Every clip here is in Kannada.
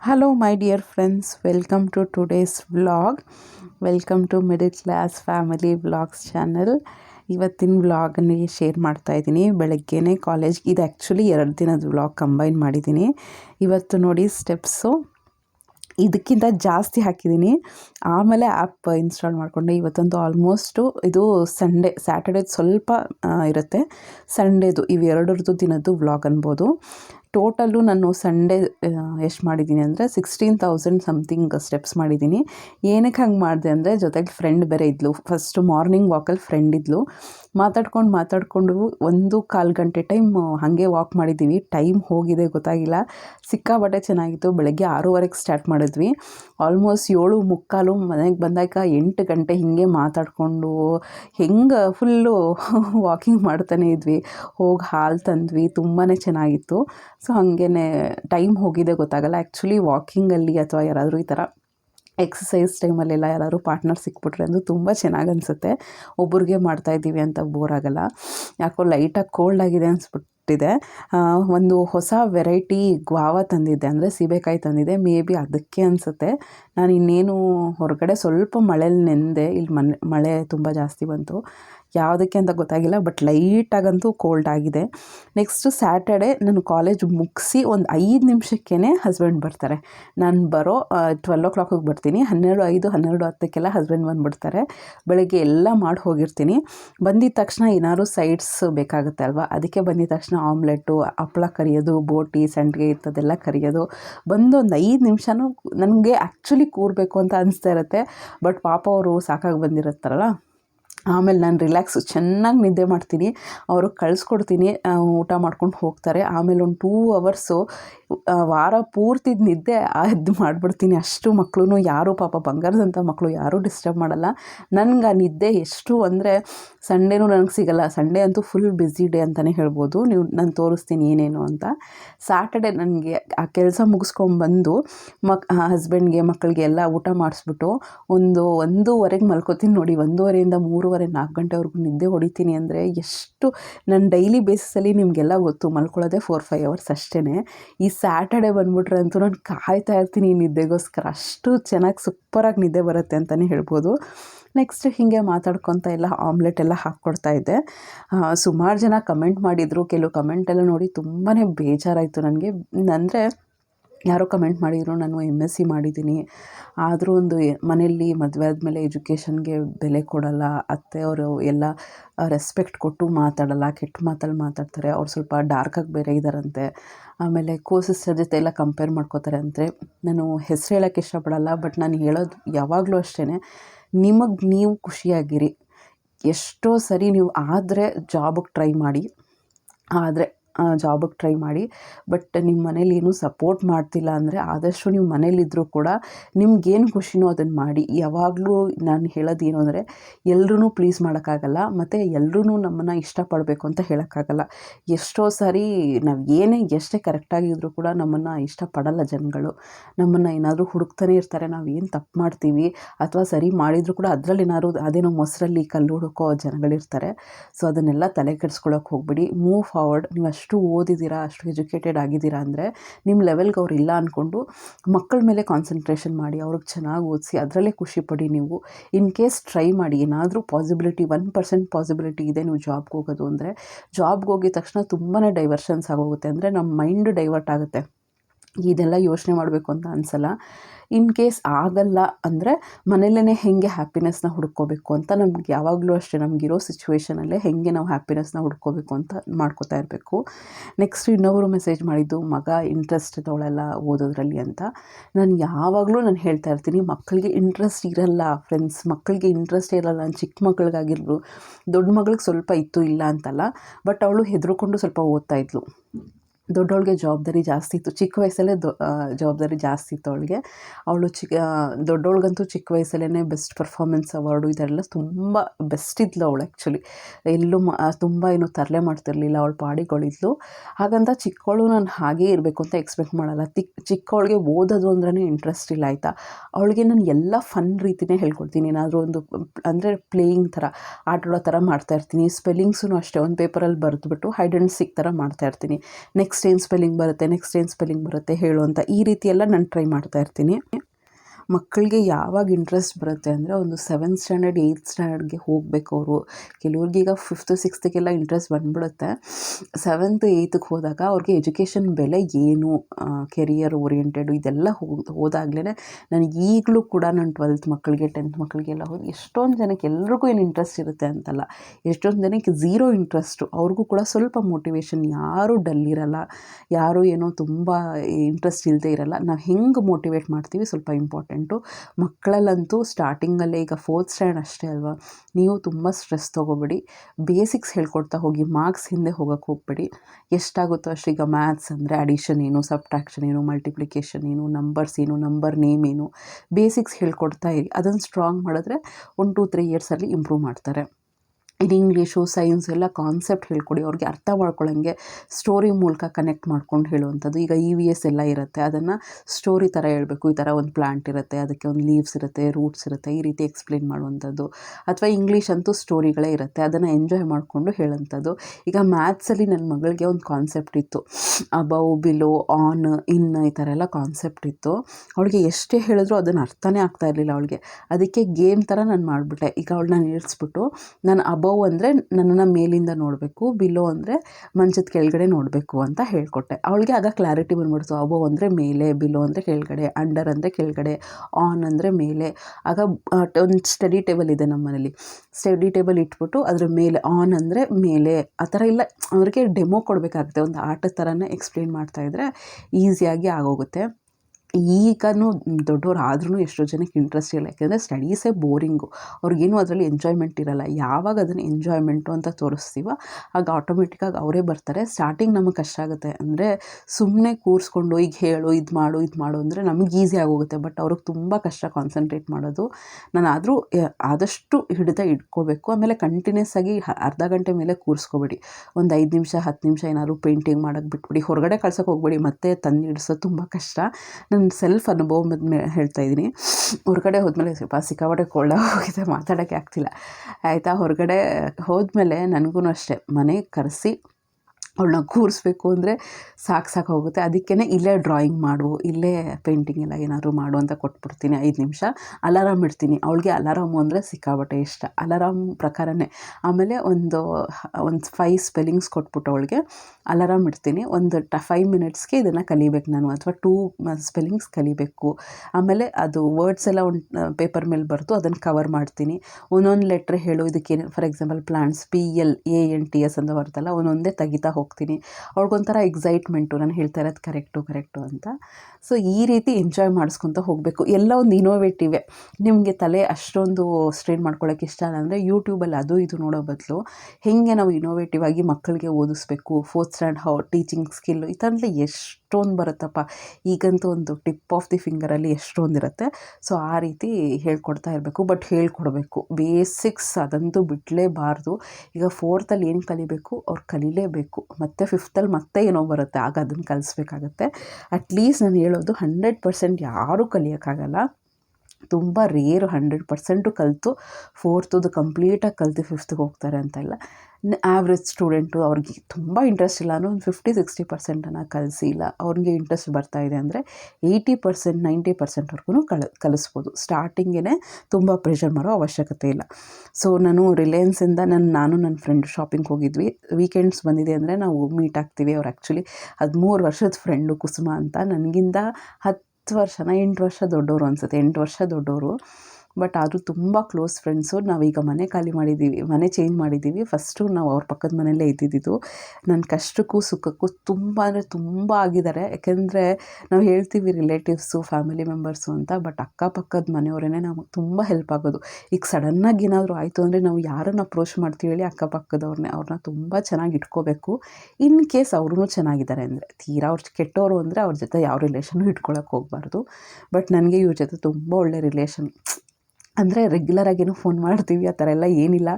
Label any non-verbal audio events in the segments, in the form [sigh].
Hello my dear friends welcome to today's vlog welcome to middle class family vlogs channel ಇವತ್ತಿನ ವ್ಲಾಗನಿಗೆ ಶೇರ್ ಮಾಡ್ತಾ ಇದ್ದೀನಿ. ಬೆಳಗ್ಗೆನೇ ಕಾಲೇಜ್ ಇದು ಆ್ಯಕ್ಚುಲಿ ಎರಡು ದಿನದ ವ್ಲಾಗ್ ಕಂಬೈನ್ ಮಾಡಿದ್ದೀನಿ. ಇವತ್ತು ನೋಡಿ ಸ್ಟೆಪ್ಸು ಇದಕ್ಕಿಂತ ಜಾಸ್ತಿ ಹಾಕಿದ್ದೀನಿ. ಆಮೇಲೆ ಆ್ಯಪ್ ಇನ್ಸ್ಟಾಲ್ ಮಾಡಿಕೊಂಡೆ ಇವತ್ತೊಂದು ಆಲ್ಮೋಸ್ಟು ಇದು ಸಂಡೇ ಸ್ಯಾಟರ್ಡೇದು ಸ್ವಲ್ಪ ಇರುತ್ತೆ. ಸಂಡೇದು ಇವೆರಡರದ್ದು ದಿನದ್ದು ವ್ಲಾಗ್ ಅನ್ಬೋದು. ಟೋಟಲು ನಾನು ಸಂಡೇ ಎಷ್ಟು ಮಾಡಿದ್ದೀನಿ ಅಂದರೆ ಸಿಕ್ಸ್ಟೀನ್ ತೌಸಂಡ್ ಸಮಥಿಂಗ್ ಸ್ಟೆಪ್ಸ್ ಮಾಡಿದ್ದೀನಿ. ಏನಕ್ಕೆ ಹಂಗೆ ಮಾಡಿದೆ ಅಂದರೆ ಜೊತೆಗೆ ಫ್ರೆಂಡ್ ಬೇರೆ ಇದ್ಲು. ಫಸ್ಟು ಮಾರ್ನಿಂಗ್ ವಾಕಲ್ಲಿ ಫ್ರೆಂಡ್ ಇದ್ಲು. ಮಾತಾಡ್ಕೊಂಡು ಮಾತಾಡಿಕೊಂಡು ಒಂದು ಕಾಲು ಗಂಟೆ ಟೈಮ್ ಹಾಗೆ ವಾಕ್ ಮಾಡಿದ್ದೀವಿ. ಟೈಮ್ ಹೋಗಿದೆ ಗೊತ್ತಾಗಿಲ್ಲ. ಸಿಕ್ಕಾಪಟ್ಟೆ ಚೆನ್ನಾಗಿತ್ತು. ಬೆಳಗ್ಗೆ ಆರೂವರೆಗೆ ಸ್ಟಾರ್ಟ್ ಮಾಡಿದ್ವಿ. ಆಲ್ಮೋಸ್ಟ್ ಏಳು ಮುಕ್ಕಾಲು ಮನೆಗೆ ಬಂದಾಗ ಎಂಟು ಗಂಟೆ ಹೀಗೆ ಮಾತಾಡಿಕೊಂಡು ಹೆಂಗೆ ಫುಲ್ಲು ವಾಕಿಂಗ್ [laughs] ಮಾಡ್ತಾನೆ ಇದ್ವಿ. ಹೋಗಿ ಹಾಲು ತಂದ್ವಿ. ತುಂಬಾ ಚೆನ್ನಾಗಿತ್ತು. ಸೊ ಹಾಗೇ ಟೈಮ್ ಹೋಗಿದೆ ಗೊತ್ತಾಗಲ್ಲ. ಆ್ಯಕ್ಚುಲಿ ವಾಕಿಂಗಲ್ಲಿ ಅಥವಾ ಯಾರಾದರೂ ಈ ಥರ ಎಕ್ಸಸೈಸ್ ಟೈಮಲ್ಲೆಲ್ಲ ಯಾರಾದ್ರು ಪಾರ್ಟ್ನರ್ ಸಿಕ್ಬಿಟ್ರೆ ಅಂದು ತುಂಬ ಚೆನ್ನಾಗಿ ಅನಿಸುತ್ತೆ. ಮಾಡ್ತಾ ಮಾಡ್ತಾಯಿದ್ದೀವಿ ಅಂತ ಬೋರ್ ಆಗಲ್ಲ. ಯಾಕೋ ಲೈಟಾಗಿ ಕೋಲ್ಡ್ ಆಗಿದೆ ಅನಿಸ್ಬಿಟ್ಟಿದೆ. ಒಂದು ಹೊಸ ವೆರೈಟಿ ಗ್ವಾವ ತಂದಿದ್ದೆ ಅಂದರೆ ಸೀಬೆಕಾಯಿ ತಂದಿದ್ದೆ. ಮೇ ಬಿ ಅದಕ್ಕೆ ಅನಿಸುತ್ತೆ. ನಾನು ಇನ್ನೇನು ಹೊರಗಡೆ ಸ್ವಲ್ಪ ಮಳೇಲಿ ನೆಂದೆ. ಇಲ್ಲಿ ಮನೆ, ಮಳೆ ತುಂಬ ಜಾಸ್ತಿ ಬಂತು. ಯಾವುದಕ್ಕೆ ಅಂತ ಗೊತ್ತಾಗಿಲ್ಲ, ಬಟ್ ಲೈಟಾಗಂತೂ ಕೋಲ್ಡ್ ಆಗಿದೆ. ನೆಕ್ಸ್ಟು ಸ್ಯಾಟರ್ಡೆ ನಾನು ಕಾಲೇಜ್ ಮುಗಿಸಿ ಒಂದು ಐದು ನಿಮಿಷಕ್ಕೇ ಹಸ್ಬೆಂಡ್ ಬರ್ತಾರೆ. ನಾನು ಬರೋ ಟ್ವೆಲ್ ಓ ಕ್ಲಾಕಿಗೆ ಬರ್ತೀನಿ. ಹನ್ನೆರಡು ಐದು, ಹನ್ನೆರಡು ಹತ್ತಕ್ಕೆಲ್ಲ ಹಸ್ಬೆಂಡ್ ಬಂದುಬಿಡ್ತಾರೆ. ಬೆಳಗ್ಗೆ ಎಲ್ಲ ಮಾಡಿ ಹೋಗಿರ್ತೀನಿ. ಬಂದಿದ ತಕ್ಷಣ ಏನಾದ್ರು ಸೈಡ್ಸ್ ಬೇಕಾಗುತ್ತೆ ಅಲ್ವಾ? ಅದಕ್ಕೆ ಬಂದಿದ ತಕ್ಷಣ ಆಮ್ಲೆಟ್ಟು ಹಪ್ಪಳ ಕರಿಯೋದು, ಬೋಟಿ, ಸಂಡಿಗೆ ಇಂಥದ್ದೆಲ್ಲ ಕರಿಯೋದು. ಬಂದು ಒಂದು ಐದು ನಿಮಿಷನೂ ನನಗೆ ಆ್ಯಕ್ಚುಲಿ ಕೂರಬೇಕು ಅಂತ ಅನಿಸ್ತಾ ಇರುತ್ತೆ. ಬಟ್ ಪಾಪ ಅವರು ಸಾಕಾಗಿ ಬಂದಿರುತ್ತಾರಲ್ಲ? ಆಮೇಲೆ ನಾನು ರಿಲ್ಯಾಕ್ಸ್ ಚೆನ್ನಾಗಿ ನಿದ್ದೆ ಮಾಡ್ತೀನಿ. ಅವರು ಕಳಿಸ್ಕೊಡ್ತೀನಿ ಊಟ ಮಾಡ್ಕೊಂಡು ಹೋಗ್ತಾರೆ. ಆಮೇಲೆ ಒಂದು ಟೂ ಅವರ್ಸು ವಾರ ಪೂರ್ತಿ ನಿದ್ದೆ ಎದ್ದು ಮಾಡಿಬಿಡ್ತೀನಿ. ಅಷ್ಟು ಮಕ್ಕಳು ಯಾರು ಪಾಪ ಬಂಗಾರದಂಥ ಮಕ್ಕಳು ಯಾರೂ ಡಿಸ್ಟರ್ಬ್ ಮಾಡಲ್ಲ. ನನಗೆ ಆ ನಿದ್ದೆ ಎಷ್ಟು ಅಂದರೆ ಸಂಡೇನೂ ನನಗೆ ಸಿಗಲ್ಲ. ಸಂಡೇ ಅಂತೂ ಫುಲ್ ಬ್ಯುಸಿ ಡೇ ಅಂತಲೇ ಹೇಳ್ಬೋದು. ನೀವು, ನಾನು ತೋರಿಸ್ತೀನಿ ಏನೇನು ಅಂತ. ಸ್ಯಾಟರ್ಡೆ ನನಗೆ ಆ ಕೆಲಸ ಮುಗಿಸ್ಕೊಂಡ್ಬಂದು ಮಕ್ ಹಸ್ಬೆಂಡ್ಗೆ ಮಕ್ಕಳಿಗೆ ಎಲ್ಲ ಊಟ ಮಾಡಿಸ್ಬಿಟ್ಟು ಒಂದು ಒಂದೂವರೆಗೆ ಮಲ್ಕೋತೀನಿ ನೋಡಿ. ಒಂದೂವರೆಯಿಂದ ಮೂರುವರೆ, ನಾಲ್ಕು ಗಂಟೆವರೆಗೂ ನಿದ್ದೆ ಹೊಡಿತೀನಿ ಅಂದರೆ ಎಷ್ಟು ನನ್ನ ಡೈಲಿ ಬೇಸಿಸಲ್ಲಿ ನಿಮಗೆಲ್ಲ ಗೊತ್ತು. ಮಲ್ಕೊಳ್ಳೋದೇ ಫೋರ್ ಫೈವ್ ಅವರ್ಸ್ ಅಷ್ಟೇ ಈ ಸ್ಯಾಟರ್ಡೆ ಬಂದ್ಬಿಟ್ರೆ ಅಂತೂ ನಾನು ಕಾಯ್ತಾ ಇರ್ತೀನಿ ನಿದ್ದೆಗೋಸ್ಕರ. ಅಷ್ಟು ಚೆನ್ನಾಗಿ ಸೂಪರಾಗಿ ನಿದ್ದೆ ಬರುತ್ತೆ ಅಂತಲೇ ಹೇಳ್ಬೋದು. ನೆಕ್ಸ್ಟ್ ಹೀಗೆ ಮಾತಾಡ್ಕೊತ ಎಲ್ಲ ಆಮ್ಲೆಟ್ ಎಲ್ಲ ಹಾಕ್ಕೊಡ್ತಾ ಇದ್ದೆ. ಸುಮಾರು ಜನ ಕಮೆಂಟ್ ಮಾಡಿದರು. ಕೆಲವು ಕಮೆಂಟೆಲ್ಲ ನೋಡಿ ತುಂಬಾ ಬೇಜಾರಾಯಿತು ನನಗೆ. ಅಂದರೆ ಯಾರೋ ಕಮೆಂಟ್ ಮಾಡಿದ್ರು, ನಾನು ಎಂ ಎಸ್ ಸಿ ಮಾಡಿದ್ದೀನಿ. ಆದರೂ ಒಂದು ಮನೆಯಲ್ಲಿ ಮದುವೆ ಆದಮೇಲೆ ಎಜುಕೇಷನ್ಗೆ ಬೆಲೆ ಕೊಡಲ್ಲ ಅತ್ತೆಯವರು ಎಲ್ಲ ರೆಸ್ಪೆಕ್ಟ್ ಕೊಟ್ಟು ಮಾತಾಡಲ್ಲ, ಕೆಟ್ಟ ಮಾತಲ್ಲಿ ಮಾತಾಡ್ತಾರೆ, ಅವ್ರು ಸ್ವಲ್ಪ ಡಾರ್ಕಾಗಿ ಬೇರೆ ಇದ್ದಾರಂತೆ ಆಮೇಲೆ ಕೋ ಸಿಸ್ಟರ್ ಜೊತೆ ಎಲ್ಲ ಕಂಪೇರ್ ಮಾಡ್ಕೋತಾರೆ ಅಂದರೆ, ನಾನು ಹೆಸರು ಹೇಳೋಕ್ಕೆ ಇಷ್ಟಪಡಲ್ಲ ಬಟ್ ನಾನು ಹೇಳೋದು ಯಾವಾಗಲೂ ಅಷ್ಟೇ ನಿಮಗೆ ನೀವು ಖುಷಿಯಾಗಿರಿ. ಎಷ್ಟೋ ಸರಿ ನೀವು ಆದರೆ ಜಾಬಿಗೆ ಟ್ರೈ ಮಾಡಿ, ಆದರೆ ಜಾಬಿಗೆ ಟ್ರೈ ಮಾಡಿ. ಬಟ್ ನಿಮ್ಮ ಮನೇಲಿ ಏನೂ ಸಪೋರ್ಟ್ ಮಾಡ್ತಿಲ್ಲ ಅಂದರೆ ಆದಷ್ಟು ನೀವು ಮನೇಲಿದ್ದರೂ ಕೂಡ ನಿಮ್ಗೇನು ಖುಷಿನೋ ಅದನ್ನು ಮಾಡಿ. ಯಾವಾಗಲೂ ನಾನು ಹೇಳೋದು ಏನು ಅಂದರೆ ಎಲ್ಲರೂ ಪ್ಲೀಸ್ ಮಾಡೋಕ್ಕಾಗಲ್ಲ, ಮತ್ತು ಎಲ್ಲರೂ ನಮ್ಮನ್ನು ಇಷ್ಟಪಡಬೇಕು ಅಂತ ಹೇಳೋಕ್ಕಾಗಲ್ಲ. ಎಷ್ಟೋ ಸಾರಿ ನಾವು ಏನೇ, ಎಷ್ಟೇ ಕರೆಕ್ಟಾಗಿದ್ದರೂ ಕೂಡ ನಮ್ಮನ್ನು ಇಷ್ಟಪಡಲ್ಲ ಜನಗಳು. ನಮ್ಮನ್ನು ಏನಾದರೂ ಹುಡುಕ್ತಾನೆ ಇರ್ತಾರೆ, ನಾವು ಏನು ತಪ್ಪು ಮಾಡ್ತೀವಿ ಅಥವಾ ಸರಿ ಮಾಡಿದರೂ ಕೂಡ ಅದರಲ್ಲಿ ಏನಾದ್ರು ಅದೇನೋ ಮೊಸರಲ್ಲಿ ಕಲ್ಲು ಹುಡುಕೋ ಜನಗಳಿರ್ತಾರೆ. ಸೊ ಅದನ್ನೆಲ್ಲ ತಲೆ ಕೆಡಿಸ್ಕೊಳ್ಳೋಕೆ ಹೋಗ್ಬಿಡಿ. ಮೂವ್ ಫಾರ್ವರ್ಡ್ ನೀವು ಅಷ್ಟು ಓದಿದ್ದೀರಾ, ಅಷ್ಟು ಎಜುಕೇಟೆಡ್ ಆಗಿದ್ದೀರಾ ಅಂದರೆ ನಿಮ್ಮ ಲೆವೆಲ್ಗೆ ಅವ್ರು ಇಲ್ಲ ಅಂದ್ಕೊಂಡು ಮಕ್ಕಳ ಮೇಲೆ ಕಾನ್ಸಂಟ್ರೇಷನ್ ಮಾಡಿ ಅವ್ರಿಗೆ ಚೆನ್ನಾಗಿ ಓದಿಸಿ ಅದರಲ್ಲೇ ಖುಷಿಪಡಿ ನೀವು. ಇನ್ ಕೇಸ್ ಟ್ರೈ ಮಾಡಿ, ಏನಾದರೂ ಪಾಸಿಬಿಲಿಟಿ, ಒನ್ ಪರ್ಸೆಂಟ್ ಪಾಸಿಬಿಲಿಟಿ ಇದೆ ನೀವು ಜಾಬ್ಗೆ ಹೋಗೋದು ಅಂದರೆ, ಜಾಬ್ಗೆ ಹೋಗಿದ ತಕ್ಷಣ ತುಂಬಾ ಡೈವರ್ಷನ್ಸ್ ಆಗೋಗುತ್ತೆ ಅಂದರೆ ನಮ್ಮ ಮೈಂಡ್ ಡೈವರ್ಟ್ ಆಗುತ್ತೆ. ಇದೆಲ್ಲ ಯೋಚನೆ ಮಾಡಬೇಕು ಅಂತ ಅನಿಸಲ್ಲ. ಇನ್ ಕೇಸ್ ಆಗಲ್ಲ ಅಂದರೆ ಮನೇಲೇ ಹೇಗೆ ಹ್ಯಾಪಿನೆಸ್ನ ಹುಡ್ಕೋಬೇಕು ಅಂತ ನಮ್ಗೆ ಯಾವಾಗಲೂ ಅಷ್ಟೇ ನಮಗಿರೋ ಸಿಚುವೇಷನಲ್ಲೇ ಹೇಗೆ ನಾವು ಹ್ಯಾಪಿನೆಸ್ನ ಹುಡ್ಕೋಬೇಕು ಅಂತ ಮಾಡ್ಕೋತಾ ಇರಬೇಕು. ನೆಕ್ಸ್ಟ್ ಇನ್ನೊಬ್ಬರು ಮೆಸೇಜ್ ಮಾಡಿದ್ದು, ಮಗ ಇಂಟ್ರೆಸ್ಟ್ ಇದ್ದವಳೆಲ್ಲ ಓದೋದ್ರಲ್ಲಿ ಅಂತ. ನಾನು ಯಾವಾಗಲೂ ನಾನು ಹೇಳ್ತಾ ಇರ್ತೀನಿ, ಮಕ್ಕಳಿಗೆ ಇಂಟ್ರೆಸ್ಟ್ ಇರಲ್ಲ ಫ್ರೆಂಡ್ಸ್ ಮಕ್ಕಳಿಗೆ ಇಂಟ್ರೆಸ್ಟ್ ಇರಲ್ಲ, ನಾನು ಚಿಕ್ಕ ಮಕ್ಕಳಿಗಾಗಿರ್ಬೋದು ದೊಡ್ಡ ಮಗಳಿಗೆ ಸ್ವಲ್ಪ ಇತ್ತು ಇಲ್ಲ ಅಂತಲ್ಲ ಬಟ್ ಅವಳು ಹೆದರ್ಕೊಂಡು ಸ್ವಲ್ಪ ಓದ್ತಾ ಇದ್ಲು. ದೊಡ್ಡವಳಿಗೆ ಜವಾಬ್ದಾರಿ ಜಾಸ್ತಿ ಇತ್ತು. ಚಿಕ್ಕ ವಯಸ್ಸಲ್ಲೇ ದೊ ಜವಾಬ್ದಾರಿ ಜಾಸ್ತಿ ಇತ್ತು ಅವಳಿಗೆ. ಅವಳು ಚಿಕ್ಕ ದೊಡ್ಡವಳಿಗಂತೂ ಚಿಕ್ಕ ವಯಸ್ಸಲ್ಲೇ ಬೆಸ್ಟ್ ಪರ್ಫಾರ್ಮೆನ್ಸ್ ಅವಾರ್ಡು ಇದೆಲ್ಲ ತುಂಬ ಬೆಸ್ಟ್ ಇದ್ಲು ಅವಳು ಆ್ಯಕ್ಚುಲಿ. ಎಲ್ಲೂ ತುಂಬ ಏನು ತರಲೆ ಮಾಡ್ತಿರ್ಲಿಲ್ಲ. ಅವಳು ಪಾಡಿಗಳಿದ್ಲು. ಹಾಗಂತ ಚಿಕ್ಕವಳು ನಾನು ಹಾಗೇ ಇರಬೇಕು ಅಂತ ಎಕ್ಸ್ಪೆಕ್ಟ್ ಮಾಡಲ್ಲ. ತಿಕ್ ಚಿಕ್ಕವಳಿಗೆ ಓದೋದು ಅಂದ್ರೆ ಇಂಟ್ರೆಸ್ಟ್ ಇಲ್ಲ ಆಯಿತಾ. ಅವಳಿಗೆ ನಾನು ಎಲ್ಲ ಫನ್ ರೀತಿನೇ ಹೇಳ್ಕೊಡ್ತೀನಿ. ಏನಾದರೂ ಒಂದು, ಅಂದರೆ ಪ್ಲೇಯಿಂಗ್ ಥರ, ಆಟಾಡೋ ಥರ ಮಾಡ್ತಾ ಇರ್ತೀನಿ. ಸ್ಪೆಲ್ಲಿಂಗ್ಸೂ ಅಷ್ಟೇ. ಒಂದು ಪೇಪರಲ್ಲಿ ಬರೆದ್ಬಿಟ್ಟು ಹೈಡ್ ಆ್ಯಂಡ್ ಸಿಕ್ ಥರ ಮಾಡ್ತಾ ಇರ್ತೀನಿ. ನೆಕ್ಸ್ಟ್ ನೆಕ್ಸ್ಟ್ ಏನು ಸ್ಪೆಲ್ಲಿಂಗ್ ಬರುತ್ತೆ ನೆಕ್ಸ್ಟ್ ಏನು ಸ್ಪೆಲ್ಲಿಂಗ್ ಬರುತ್ತೆ ಹೇಳು ಅಂತ ಈ ರೀತಿ ಎಲ್ಲ ನಾನು ಟ್ರೈ ಮಾಡ್ತಾ ಇರ್ತೀನಿ. ಮಕ್ಕಳಿಗೆ ಯಾವಾಗ ಇಂಟ್ರೆಸ್ಟ್ ಬರುತ್ತೆ ಅಂದರೆ ಒಂದು ಸೆವೆಂತ್ ಸ್ಟ್ಯಾಂಡರ್ಡ್ ಏಯ್ತ್ ಸ್ಟ್ಯಾಂಡರ್ಡ್ಗೆ ಹೋಗಬೇಕು ಅವರು. ಕೆಲವ್ರಿಗೆ ಈಗ ಫಿಫ್ತು ಸಿಕ್ಸ್ತಿಗೆಲ್ಲ ಇಂಟ್ರೆಸ್ಟ್ ಬಂದುಬಿಡುತ್ತೆ. ಸೆವೆಂತ್ ಏಯ್ತ್ಗೆ ಹೋದಾಗ ಅವ್ರಿಗೆ ಎಜುಕೇಷನ್ ಬೆಲೆ ಏನು ಕೆರಿಯರ್ ಓರಿಯೆಂಟೆಡು ಇದೆಲ್ಲ ಹೋದಾಗಲೇ ನನಗೆ ಈಗಲೂ ಕೂಡ ನಾನು ಟ್ವೆಲ್ತ್ ಮಕ್ಕಳಿಗೆ ಟೆಂತ್ ಮಕ್ಕಳಿಗೆಲ್ಲ ಹೋಗಿ ಎಷ್ಟೊಂದು ಜನಕ್ಕೆ ಎಲ್ರಿಗೂ ಏನು ಇಂಟ್ರೆಸ್ಟ್ ಇರುತ್ತೆ ಅಂತಲ್ಲ. ಎಷ್ಟೊಂದು ಜನಕ್ಕೆ ಝೀರೋ ಇಂಟ್ರೆಸ್ಟು ಅವ್ರಿಗೂ ಕೂಡ ಸ್ವಲ್ಪ ಮೋಟಿವೇಶನ್ ಯಾರೂ ಡಲ್ ಇರಲ್ಲ, ಯಾರೂ ಏನೋ ತುಂಬ ಇಂಟ್ರೆಸ್ಟ್ ಇಲ್ಲದೆ ಇರಲ್ಲ. ನಾವು ಹೆಂಗೆ ಮೋಟಿವೇಟ್ ಮಾಡ್ತೀವಿ ಸ್ವಲ್ಪ ಇಂಪಾರ್ಟೆಂಟು ಮಕ್ಕಳಲ್ಲಂತೂ ಸ್ಟಾರ್ಟಿಂಗಲ್ಲೇ ಈಗ ಫೋರ್ತ್ ಸ್ಟ್ಯಾಂಡ್ ಅಷ್ಟೇ ಅಲ್ವಾ? ನೀವು ತುಂಬ ಸ್ಟ್ರೆಸ್ ತೊಗೋಬೇಡಿ. ಬೇಸಿಕ್ಸ್ ಹೇಳ್ಕೊಡ್ತಾ ಹೋಗಿ ಮಾರ್ಕ್ಸ್ ಹಿಂದೆ ಹೋಗೋಕ್ಕೆ ಹೋಗಬೇಡಿ. ಎಷ್ಟಾಗುತ್ತೋ ಅಷ್ಟು ಈಗ ಮ್ಯಾಥ್ಸ್ ಅಂದರೆ ಅಡಿಷನ್ ಏನು ಸಬ್ಟ್ರಾಕ್ಷನ್ ಏನು ಮಲ್ಟಿಪ್ಲಿಕೇಶನ್ ಏನು ನಂಬರ್ಸ್ ಏನು ನಂಬರ್ ನೇಮ್ ಏನು. ಬೇಸಿಕ್ಸ್ ಹೇಳ್ಕೊಡ್ತಾ ಇರಿ. ಅದನ್ನು ಸ್ಟ್ರಾಂಗ್ ಮಾಡಿದ್ರೆ ಒನ್ ಟು ತ್ರೀ ಇಯರ್ಸಲ್ಲಿ ಇಂಪ್ರೂವ್ ಮಾಡ್ತಾರೆ. ಇದು ಇಂಗ್ಲೀಷು ಸೈನ್ಸ್ ಎಲ್ಲ ಕಾನ್ಸೆಪ್ಟ್ ಹೇಳ್ಕೊಡಿ, ಅವ್ರಿಗೆ ಅರ್ಥ ಮಾಡ್ಕೊಳ್ಳೋಂಗೆ ಸ್ಟೋರಿ ಮೂಲಕ ಕನೆಕ್ಟ್ ಮಾಡ್ಕೊಂಡು ಹೇಳುವಂಥದ್ದು. ಈಗ ಇ ವಿ ಎಸ್ ಎಲ್ಲ ಇರುತ್ತೆ, ಅದನ್ನು ಸ್ಟೋರಿ ಥರ ಹೇಳಬೇಕು. ಈ ಥರ ಒಂದು ಪ್ಲಾಂಟ್ ಇರುತ್ತೆ, ಅದಕ್ಕೆ ಒಂದು ಲೀವ್ಸ್ ಇರುತ್ತೆ ರೂಟ್ಸ್ ಇರುತ್ತೆ, ಈ ರೀತಿ ಎಕ್ಸ್ಪ್ಲೇನ್ ಮಾಡುವಂಥದ್ದು. ಅಥವಾ ಇಂಗ್ಲೀಷ್ ಅಂತೂ ಸ್ಟೋರಿಗಳೇ ಇರುತ್ತೆ, ಅದನ್ನು ಎಂಜಾಯ್ ಮಾಡಿಕೊಂಡು ಹೇಳೋಂಥದ್ದು ಈಗ ಮ್ಯಾಥ್ಸಲ್ಲಿ ನನ್ನ ಮಗಳಿಗೆ ಒಂದು ಕಾನ್ಸೆಪ್ಟ್ ಇತ್ತು. ಅಬೌವ್ ಬಿಲೋ ಆನ್ ಇನ್ ಈ ಥರ ಎಲ್ಲ ಕಾನ್ಸೆಪ್ಟ್ ಇತ್ತು. ಅವಳಿಗೆ ಎಷ್ಟೇ ಹೇಳಿದ್ರು ಅದನ್ನು ಅರ್ಥನೇ ಆಗ್ತಾ ಇರಲಿಲ್ಲ ಅವಳಿಗೆ. ಅದಕ್ಕೆ ಗೇಮ್ ಥರ ನಾನು ಮಾಡಿಬಿಟ್ಟೆ. ಈಗ ಅವಳು ನಾನು ಇಳಿಸ್ಬಿಟ್ಟು ನಾನು ಅಬೌವ್ ಅಂದರೆ ನನ್ನನ್ನು ಮೇಲಿಂದ ನೋಡಬೇಕು ಬಿಲೋ ಅಂದರೆ ಮಂಚದ ಕೆಳಗಡೆ ನೋಡಬೇಕು ಅಂತ ಹೇಳಿಕೊಟ್ಟೆ. ಅವಳಿಗೆ ಆಗ ಕ್ಲಾರಿಟಿ ಬಂದ್ಬಿಡ್ತು. ಅಬೌವ್ ಅಂದರೆ ಮೇಲೆ ಬಿಲೋ ಅಂದರೆ ಕೆಳಗಡೆ ಅಂಡರ್ ಅಂದರೆ ಕೆಳಗಡೆ ಆನ್ ಅಂದರೆ ಮೇಲೆ. ಆಗ ಒಂದು ಸ್ಟಡಿ ಟೇಬಲ್ ಇದೆ ನಮ್ಮ ಮನೇಲಿ ಸ್ಟಡಿ ಟೇಬಲ್ ಇಟ್ಬಿಟ್ಟು ಅದ್ರ ಮೇಲೆ ಆನ್ ಅಂದರೆ ಮೇಲೆ. ಆ ಥರ ಇಲ್ಲ, ಅವ್ರಿಗೆ ಡೆಮೋ ಕೊಡಬೇಕಾಗುತ್ತೆ. ಒಂದು ಆಟದ ಥರನೇ ಎಕ್ಸ್ಪ್ಲೇನ್ ಮಾಡ್ತಾಯಿದ್ರೆ ಈಸಿಯಾಗಿ ಆಗೋಗುತ್ತೆ. ಈಗನೂ ದೊಡ್ಡವ್ರು ಆದ್ರೂ ಎಷ್ಟೋ ಜನಕ್ಕೆ ಇಂಟ್ರೆಸ್ಟ್ ಇಲ್ಲ. ಯಾಕೆಂದರೆ ಸ್ಟಡೀಸೇ ಬೋರಿಂಗು ಅವ್ರಿಗೇನು ಅದರಲ್ಲಿ ಎಂಜಾಯ್ಮೆಂಟ್ ಇರಲ್ಲ. ಯಾವಾಗ ಅದನ್ನು ಎಂಜಾಯ್ಮೆಂಟು ಅಂತ ತೋರಿಸ್ತೀವೋ, ಆಗ ಆಟೋಮೆಟಿಕ್ಕಾಗಿ ಅವರೇ ಬರ್ತಾರೆ. ಸ್ಟಾರ್ಟಿಂಗ್ ನಮಗೆ ಕಷ್ಟ ಆಗುತ್ತೆ. ಅಂದರೆ ಸುಮ್ಮನೆ ಕೂರಿಸ್ಕೊಂಡು, ಈಗ ಹೇಳು, ಇದು ಮಾಡು ಇದು ಮಾಡು ಅಂದರೆ ನಮಗೆ ಈಸಿ ಆಗೋಗುತ್ತೆ. ಬಟ್ ಅವ್ರಿಗೆ ತುಂಬ ಕಷ್ಟ ಕಾನ್ಸಂಟ್ರೇಟ್ ಮಾಡೋದು. ನಾನು ಆದರೂ ಆದಷ್ಟು ಹಿಡಿತ ಇಟ್ಕೋಬೇಕು ಆಮೇಲೆ ಕಂಟಿನ್ಯೂಸ್ ಆಗಿ ಅರ್ಧ ಗಂಟೆ ಮೇಲೆ ಕೂರಿಸ್ಕೋಬೇಡಿ. ಒಂದು ಐದು ನಿಮಿಷ, ಹತ್ತು ನಿಮಿಷ ಏನಾದರೂ ಪೇಂಟಿಂಗ್ ಮಾಡೋಕ್ಕೆ ಬಿಟ್ಬಿಡಿ. ಹೊರಗಡೆ ಕಳ್ಸೋಕೆ ಹೋಗ್ಬೇಡಿ. ಮತ್ತೆ ತಂದು ಇಡಿಸೋದು ತುಂಬ ಕಷ್ಟ. ನನ್ನ ಸೆಲ್ಫ್ ಅನುಭವ ಮೇಲೆ ಹೇಳ್ತಾ ಇದ್ದೀನಿ. ಹೊರಗಡೆ ಹೋದ್ಮೇಲೆ ಸ್ವಲ್ಪ ಸಿಕ್ಕಾಪಟ್ಟೆ ಕೊಳ್ಳ ಹೋಗಿದೆ, ಮಾತಾಡೋಕ್ಕೆ ಆಗ್ತಿಲ್ಲ. ಆಯಿತಾ? ಹೊರಗಡೆ ಹೋದ್ಮೇಲೆ ನನಗೂ ಅಷ್ಟೇ ಮನೆಗೆ ಕರೆಸಿ ಅವಳನ್ನ ಕೂರಿಸ್ಬೇಕು ಅಂದರೆ ಸಾಕು ಸಾಕು ಹೋಗುತ್ತೆ. ಅದಕ್ಕೇ ಇಲ್ಲೇ ಡ್ರಾಯಿಂಗ್ ಮಾಡು, ಇಲ್ಲೇ ಪೇಂಟಿಂಗ್ ಎಲ್ಲ ಏನಾದರೂ ಮಾಡು ಅಂತ ಕೊಟ್ಬಿಡ್ತೀನಿ ಐದು ನಿಮಿಷ. ಅಲಾರಾಮ್ ಇಡ್ತೀನಿ. ಅವಳಿಗೆ ಅಲಾರಾಮು ಅಂದರೆ ಸಿಕ್ಕಾಬಟ್ಟೆ ಇಷ್ಟ. ಅಲಾರಾಮ್ ಪ್ರಕಾರನೇ. ಆಮೇಲೆ ಒಂದು ಒಂದು ಫೈವ್ ಸ್ಪೆಲ್ಲಿಂಗ್ಸ್ ಕೊಟ್ಬಿಟ್ಟು ಅವಳಿಗೆ. ಅಲಾರಾಮ್ ಇಡ್ತೀನಿ. ಒಂದು ಟ ಫೈವ್ ಮಿನಿಟ್ಸ್ಗೆ ಇದನ್ನು ಕಲಿಬೇಕು ನಾನು, ಅಥವಾ ಟೂ ಸ್ಪೆಲ್ಲಿಂಗ್ಸ್ ಕಲಿಬೇಕು. ಆಮೇಲೆ ಅದು ವರ್ಡ್ಸ್ ಎಲ್ಲ ಒಂದು ಪೇಪರ್ ಮೇಲೆ ಬರೆದು ಅದನ್ನು ಕವರ್ ಮಾಡ್ತೀನಿ. ಒಂದೊಂದು ಲೆಟ್ರ್ ಹೇಳು ಇದಕ್ಕೇನು for example plants P L A N T S ಅಂತ ಬರ್ತಲ್ಲ ಒಂದೊಂದೇ ತೆಗಿತಾ ಹೋಗ್ತೀನಿ. ಅವ್ರಿಗೊಂಥರ ಎಕ್ಸೈಟ್ಮೆಂಟು ನಾನು ಹೇಳ್ತಾ ಇರೋದು ಕರೆಕ್ಟು ಕರೆಕ್ಟು ಅಂತ. ಸೊ ಈ ರೀತಿ ಎಂಜಾಯ್ ಮಾಡಿಸ್ಕೊತ ಹೋಗಬೇಕು. ಎಲ್ಲ ಒಂದು ಇನೋವೇಟಿವೆ ನಿಮಗೆ ತಲೆ ಅಷ್ಟೊಂದು ಸ್ಟ್ರೈನ್ ಮಾಡ್ಕೊಳ್ಳೋಕೆ ಇಷ್ಟ ಅಂದರೆ ಯೂಟ್ಯೂಬಲ್ಲಿ ಅದು ಇದು ನೋಡೋ ಬದಲು, ಹೇಗೆ ನಾವು ಇನೋವೇಟಿವ್ ಆಗಿ ಮಕ್ಕಳಿಗೆ ಓದಿಸ್ಬೇಕು fourth stand how teaching skill ಈ ಥರದಲ್ಲಿ ಎಷ್ಟೊಂದು ಬರುತ್ತಪ್ಪ. ಈಗಂತೂ ಒಂದು ಟಿಪ್ ಆಫ್ ದಿ ಫಿಂಗರಲ್ಲಿ ಎಷ್ಟೊಂದಿರುತ್ತೆ ಸೊ, ಆ ರೀತಿ ಹೇಳ್ಕೊಡ್ತಾ ಇರಬೇಕು. ಬಟ್ ಹೇಳ್ಕೊಡ್ಬೇಕು. ಬೇಸಿಕ್ಸ್ ಅದಂತೂ ಬಿಡಲೇಬಾರ್ದು ಈಗ ಫೋರ್ತಲ್ಲಿ ಏನು ಕಲಿಬೇಕು? ಅವ್ರು ಕಲೀಲೇಬೇಕು. ಮತ್ತು ಫಿಫ್ತಲ್ಲಿ ಮತ್ತೆ ಏನೋ ಬರುತ್ತೆ. ಆಗ ಅದನ್ನು ಕಲಿಸ್ಬೇಕಾಗತ್ತೆ. ಅಟ್ಲೀಸ್ಟ್ ನಾನು ಹೇಳೋದು ಹಂಡ್ರೆಡ್ ಪರ್ಸೆಂಟ್ ಯಾರೂ ಕಲಿಯೋಕ್ಕಾಗಲ್ಲ. ತುಂಬ ರೇರು ಹಂಡ್ರೆಡ್ ಪರ್ಸೆಂಟು ಕಲಿತು ಫೋರ್ತದು ಕಂಪ್ಲೀಟಾಗಿ ಕಲಿತು ಫಿಫ್ತ್ಗೆ ಹೋಗ್ತಾರೆ ಅಂತೆಲ್ಲ. ಆ್ಯವ್ರೇಜ್ ಸ್ಟೂಡೆಂಟು ಅವ್ರಿಗೆ ತುಂಬ ಇಂಟ್ರೆಸ್ಟ್ ಇಲ್ಲ. ಅನ್ನೋ ಒಂದು ಫಿಫ್ಟಿ, ಸಿಕ್ಸ್ಟಿ ಪರ್ಸೆಂಟನ್ನು ಕಲಿಸಿ ಇಲ್ಲ ಅವ್ರಿಗೆ ಇಂಟ್ರೆಸ್ಟ್ ಬರ್ತಾ ಇದೆ ಅಂದರೆ ಏಯ್ಟಿ ಪರ್ಸೆಂಟ್, ನೈಂಟಿ ಪರ್ಸೆಂಟ್ವರೆಗೂ ಕಲ ಕಲಿಸ್ಬೋದು. ಸ್ಟಾರ್ಟಿಂಗೇ ತುಂಬ ಪ್ರೆಷರ್ ಮಾಡೋ ಅವಶ್ಯಕತೆ ಇಲ್ಲ. ಸೊ, ನಾನು ರಿಲಯನ್ಸಿಂದ ನನ್ನ, ನಾನು ನನ್ನ ಫ್ರೆಂಡ್ ಶಾಪಿಂಗ್ ಹೋಗಿದ್ವಿ. ವೀಕೆಂಡ್ಸ್ ಬಂದಿದೆ ಅಂದರೆ ನಾವು ಮೀಟ್ ಆಗ್ತೀವಿ. ಅವ್ರು ಆ್ಯಕ್ಚುಲಿ ಹದಿಮೂರು ವರ್ಷದ ಫ್ರೆಂಡು ಕುಸುಮ ಅಂತ. ನನಗಿಂತ ಹತ್ತು ವರ್ಷನ ಎಂಟು ವರ್ಷ ದೊಡ್ಡವರು ಅನ್ಸುತ್ತೆ. ಎಂಟು ವರ್ಷ ದೊಡ್ಡವರು ಬಟ್ ಆದರೂ ತುಂಬ ಕ್ಲೋಸ್ ಫ್ರೆಂಡ್ಸು. ನಾವೀಗ ಮನೆ ಖಾಲಿ ಮಾಡಿದ್ದೀವಿ ಮನೆ ಚೇಂಜ್ ಮಾಡಿದ್ದೀವಿ ಫಸ್ಟು ನಾವು ಅವ್ರ ಪಕ್ಕದ ಮನೆಯಲ್ಲೇ ಇದ್ದಿದ್ದು. ನನ್ನ ಕಷ್ಟಕ್ಕೂ ಸುಖಕ್ಕೂ ತುಂಬ ಅಂದರೆ ತುಂಬ ಆಗಿದ್ದಾರೆ. ಯಾಕೆಂದರೆ ನಾವು ಹೇಳ್ತೀವಿ ರಿಲೇಟಿವ್ಸು ಫ್ಯಾಮಿಲಿ ಮೆಂಬರ್ಸು ಅಂತ, ಬಟ್ ಅಕ್ಕಪಕ್ಕದ ಮನೆಯವರೇ ನಮಗೆ ತುಂಬ ಹೆಲ್ಪ್ ಆಗೋದು. ಈಗ ಸಡನ್ನಾಗಿ ಏನಾದರೂ ಆಯಿತು ಅಂದರೆ ನಾವು ಯಾರನ್ನು ಅಪ್ರೋಚ್ ಮಾಡ್ತೀವಿ ಹೇಳಿ ಅಕ್ಕಪಕ್ಕದವ್ರನ್ನೇ ಅವ್ರನ್ನ ತುಂಬ ಚೆನ್ನಾಗಿ ಇಟ್ಕೋಬೇಕು. ಇನ್ ಕೇಸ್ ಅವ್ರೂ ಚೆನ್ನಾಗಿದ್ದಾರೆ ಅಂದರೆ, ತೀರಾ ಅವ್ರು ಕೆಟ್ಟವರು ಅಂದರೆ ಅವ್ರ ಜೊತೆ ಯಾವ ರಿಲೇಷನ್ನು ಇಟ್ಕೊಳಕ್ಕೆ ಹೋಗಬಾರ್ದು. ಬಟ್ ನನಗೆ ಇವ್ರ ಜೊತೆ ತುಂಬ ಒಳ್ಳೆ ರಿಲೇಷನ್ ಅಂದರೆ ಏನು ಫೋನ್ ಮಾಡ್ತೀವಿ, ಆ ಥರ ಎಲ್ಲ ಏನಿಲ್ಲ.